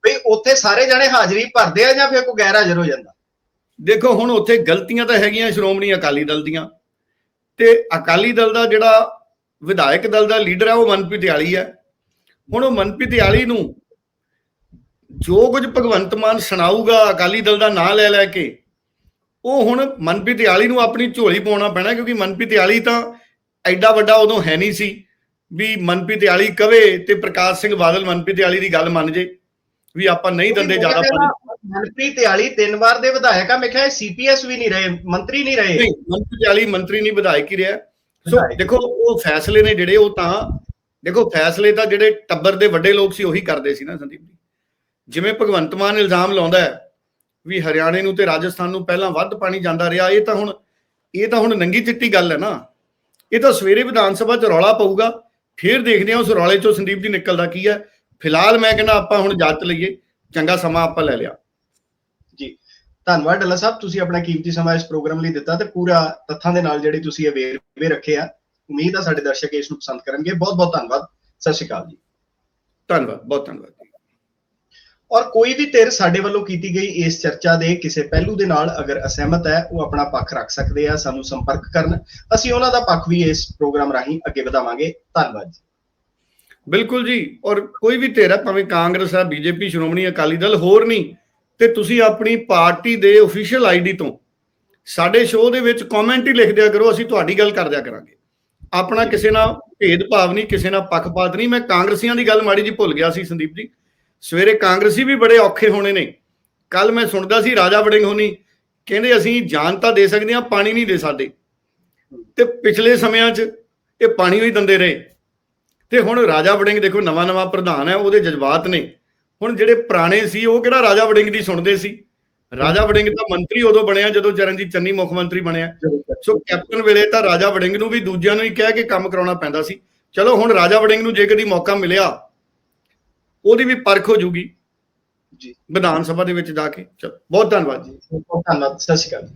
ਵੀ ਉੱਥੇ ਸਾਰੇ ਜਣੇ ਹਾਜ਼ਰੀ ਭਰਦੇ ਆ ਜਾਂ ਫਿਰ ਕੋਈ ਗੈਰ ਹਾਜ਼ਰ ਹੋ ਜਾਂਦਾ? ਦੇਖੋ ਹੁਣ ਉੱਥੇ ਗਲਤੀਆਂ ਤਾਂ ਹੈਗੀਆਂ ਸ਼੍ਰੋਮਣੀ ਅਕਾਲੀ ਦਲ ਦੀਆਂ। ਤੇ ਅਕਾਲੀ ਦਲ ਦਾ ਜਿਹੜਾ ਵਿਧਾਇਕ ਦਲ ਦਾ ਲੀਡਰ ਹੈ ਉਹ ਮਨਪ੍ਰੀਤ ਯਾਲੀ ਹੈ। ਹੁਣ ਉਹ ਮਨਪ੍ਰੀਤ ਯਾਲੀ ਨੂੰ ਜੋ ਕੁਝ ਭਗਵੰਤ ਮਾਨ ਸੁਣਾਊਗਾ ਅਕਾਲੀ ਦਲ ਦਾ ਨਾਂ ਲੈ ਲੈ ਕੇ ਉਹ ਹੁਣ ਮਨਪ੍ਰੀਤ ਯਾਲੀ ਨੂੰ ਆਪਣੀ ਝੋਲੀ ਪਾਉਣਾ ਪੈਣਾ ਕਿਉਂਕਿ ਮਨਪ੍ਰੀਤ ਯਾਲੀ ਤਾਂ ਐਡਾ ਵੱਡਾ ਉਦੋਂ ਹੈ ਨਹੀਂ ਸੀ ਵੀ ਮਨਪ੍ਰੀਤ ਯਾਲੀ ਕਵੇ ਤੇ ਪ੍ਰਕਾਸ਼ ਸਿੰਘ ਬਾਦਲ ਮਨਪ੍ਰੀਤ ਯਾਲੀ ਦੀ ਗੱਲ ਮੰਨ ਜੇ ਵੀ ਆਪਾਂ ਨਹੀਂ ਦਿੰਦੇ ਜ਼ਿਆਦਾ ਮਨਪ੍ਰੀਤ ਯਾਲੀ ਤਿੰਨ ਵਾਰ ਦੇ ਵਿਧਾਇਕ ਆ ਮੈਂ ਕਿਹਾ ਸੀਪੀਐਸ ਵੀ ਨਹੀਂ ਰਹੇ ਮੰਤਰੀ ਨਹੀਂ ਰਹੇ। ਨਹੀਂ ਮੰਤਰੀ ਯਾਲੀ ਮੰਤਰੀ ਨਹੀਂ ਵਿਧਾਇਕ ਹੀ ਰਿਹਾ। ਸੋ ਦੇਖੋ ਉਹ ਫੈਸਲੇ ਨੇ ਜਿਹੜੇ ਉਹ ਤਾਂ ਦੇਖੋ ਫੈਸਲੇ ਤਾਂ ਜਿਹੜੇ ਟੱਬਰ ਦੇ ਵੱਡੇ ਲੋਕ ਸੀ ਉਹੀ ਕਰਦੇ ਸੀ ਨਾ ਸੰਦੀਪ ਜੀ। ਜਿਵੇਂ ਭਗਵੰਤ ਮਾਨ ਇਲਜ਼ਾਮ ਲਾਉਂਦਾ ਹੈ ਵੀ ਹਰਿਆਣੇ ਨੂੰ ਤੇ ਰਾਜਸਥਾਨ ਨੂੰ ਪਹਿਲਾਂ ਵੱਧ ਪਾਣੀ ਜਾਂਦਾ ਰਿਹਾ ਇਹ ਤਾਂ ਹੁਣ ਇਹ ਤਾਂ ਹੁਣ ਨੰਗੀ ਚਿੱਟੀ ਗੱਲ ਹੈ ਨਾ। ਇਹ ਤਾਂ ਸਵੇਰੇ ਵਿਧਾਨ ਸਭਾ 'ਚ ਰੌਲਾ ਪਊਗਾ ਫਿਰ ਦੇਖਦੇ ਹਾਂ ਉਸ ਰੌਲੇ 'ਚੋਂ ਸੰਦੀਪ ਜੀ ਨਿਕਲਦਾ ਕੀ ਹੈ। ਫਿਲਹਾਲ ਮੈਂ ਕਹਿੰਦਾ ਆਪਾਂ ਹੁਣ ਜਾਂਚ ਲਈਏ ਚੰਗਾ ਸਮਾਂ ਆਪਾਂ ਲੈ ਲਿਆ। ਜੀ ਧੰਨਵਾਦ ਡੱਲਾ ਸਾਹਿਬ ਤੁਸੀਂ ਆਪਣਾ ਕੀਮਤੀ ਸਮਾਂ ਇਸ ਪ੍ਰੋਗਰਾਮ ਲਈ ਦਿੱਤਾ ਤੇ ਪੂਰਾ ਤੱਥਾਂ ਦੇ ਨਾਲ ਜਿਹੜੀ ਤੁਸੀਂ ਇਹ ਵੇਰਵੇ ਰੱਖੇ ਆ ਉਮੀਦ ਆ ਸਾਡੇ ਦਰਸ਼ਕ ਇਸ ਨੂੰ ਪਸੰਦ ਕਰਨਗੇ। ਬਹੁਤ ਬਹੁਤ ਧੰਨਵਾਦ। ਸਤਿ ਸ਼੍ਰੀ ਅਕਾਲ ਜੀ। ਧੰਨਵਾਦ ਬਹੁਤ ਧੰਨਵਾਦ। ਔਰ ਕੋਈ ਵੀ ਧਿਰ ਸਾਡੇ ਵੱਲੋਂ ਕੀਤੀ ਗਈ ਇਸ ਚਰਚਾ ਦੇ ਕਿਸੇ ਪਹਿਲੂ ਦੇ ਨਾਲ ਅਗਰ ਅਸਹਿਮਤ ਹੈ, ਉਹ ਆਪਣਾ ਪੱਖ ਰੱਖ ਸਕਦੇ ਆ, ਸਾਨੂੰ ਸੰਪਰਕ ਕਰਨ। ਅਸੀਂ ਉਹਨਾਂ ਦਾ ਪੱਖ ਵੀ ਇਸ ਪ੍ਰੋਗਰਾਮ ਰਾਹੀਂ ਅੱਗੇ ਵਧਾਵਾਂਗੇ। ਧੰਨਵਾਦ ਜੀ। ਬਿਲਕੁਲ ਜੀ। ਔਰ ਕੋਈ ਵੀ ਧਿਰ ਹੈ ਭਾਵੇਂ ਕਾਂਗਰਸ ਹੈ ਬੀਜੇਪੀ, ਸ਼੍ਰੋਮਣੀ ਅਕਾਲੀ ਦਲ, ਹੋਰ ਨਹੀਂ, ਤੇ ਤੁਸੀਂ ਆਪਣੀ ਪਾਰਟੀ ਦੇ ਅਫੀਸ਼ੀਅਲ ਆਈਡੀ ਤੋਂ ਸਾਡੇ ਸ਼ੋਅ ਦੇ ਵਿੱਚ ਕਮੈਂਟ ਹੀ ਲਿਖ ਦਿਆ ਕਰੋ, ਅਸੀਂ ਤੁਹਾਡੀ ਗੱਲ ਕਰ ਦਿਆ ਕਰਾਂਗੇ। ਆਪਣਾ ਕਿਸੇ ਨਾਲ ਭੇਦਭਾਵ ਨਹੀਂ, ਕਿਸੇ ਨਾਲ ਪੱਖਪਾਤ ਨਹੀਂ। ਮੈਂ ਕਾਂਗਰਸੀਆਂ ਦੀ ਗੱਲ ਮਾੜੀ ਜੀ ਭੁੱਲ ਗਿਆ ਸੀ, ਸੰਦੀਪ ਜੀ। ਸਵੇਰੇ ਕਾਂਗਰਸੀ ਵੀ ਬੜੇ ਔਖੇ ਹੋਣੇ ਨੇ। ਕੱਲ ਮੈਂ ਸੁਣਦਾ ਸੀ ਰਾਜਾ ਵੜਿੰਗ ਹੋਣੀ, ਕਹਿੰਦੇ ਅਸੀਂ ਜਾਨ ਤਾਂ ਦੇ ਸਕਦੇ ਹਾਂ, ਪਾਣੀ ਨਹੀਂ ਦੇ ਸਕਦੇ। ਤੇ ਪਿਛਲੇ ਸਮਿਆਂ 'ਚ ਇਹ ਪਾਣੀ ਹੀ ਦਿੰਦੇ ਰਹੇ। ਤੇ ਹੁਣ ਰਾਜਾ ਵੜਿੰਗ ਦੇਖੋ ਨਵਾਂ ਨਵਾਂ ਪ੍ਰਧਾਨ ਹੈ, ਉਹਦੇ ਜਜ਼ਬਾਤ ਨੇ। ਹੁਣ ਜਿਹੜੇ ਪੁਰਾਣੇ ਸੀ, ਉਹ ਕਿਹੜਾ ਰਾਜਾ ਵੜਿੰਗ ਦੀ ਸੁਣਦੇ ਸੀ? ਰਾਜਾ ਵੜਿੰਗ ਤਾਂ ਮੰਤਰੀ ਉਦੋਂ ਬਣਿਆ ਜਦੋਂ ਚਰਨਜੀਤ ਚੰਨੀ ਮੁੱਖ ਮੰਤਰੀ ਬਣਿਆ। ਸੋ ਕੈਪਟਨ ਵੇਲੇ ਤਾਂ ਰਾਜਾ ਵੜਿੰਗ ਨੂੰ ਵੀ ਦੂਜਿਆਂ ਨੂੰ ਹੀ ਕਹਿ ਕੇ ਕੰਮ ਕਰਾਉਣਾ ਪੈਂਦਾ ਸੀ। ਚਲੋ ਹੁਣ ਰਾਜਾ ਵੜਿੰਗ ਨੂੰ ਜੇ ਕਦੀ ਮੌਕਾ ਮਿਲਿਆ ਉਹਦੀ ਵੀ ਪਰਖ ਹੋ ਜੂਗੀ। ਜੀ। ਵਿਧਾਨ ਸਭਾ ਦੇ ਵਿੱਚ ਜਾ ਕੇ। ਚਲੋ ਬਹੁਤ ਧੰਨਵਾਦ ਜੀ। ਬਹੁਤ ਧੰਨਵਾਦ। ਸਤਿ ਸ਼੍ਰੀ ਅਕਾਲ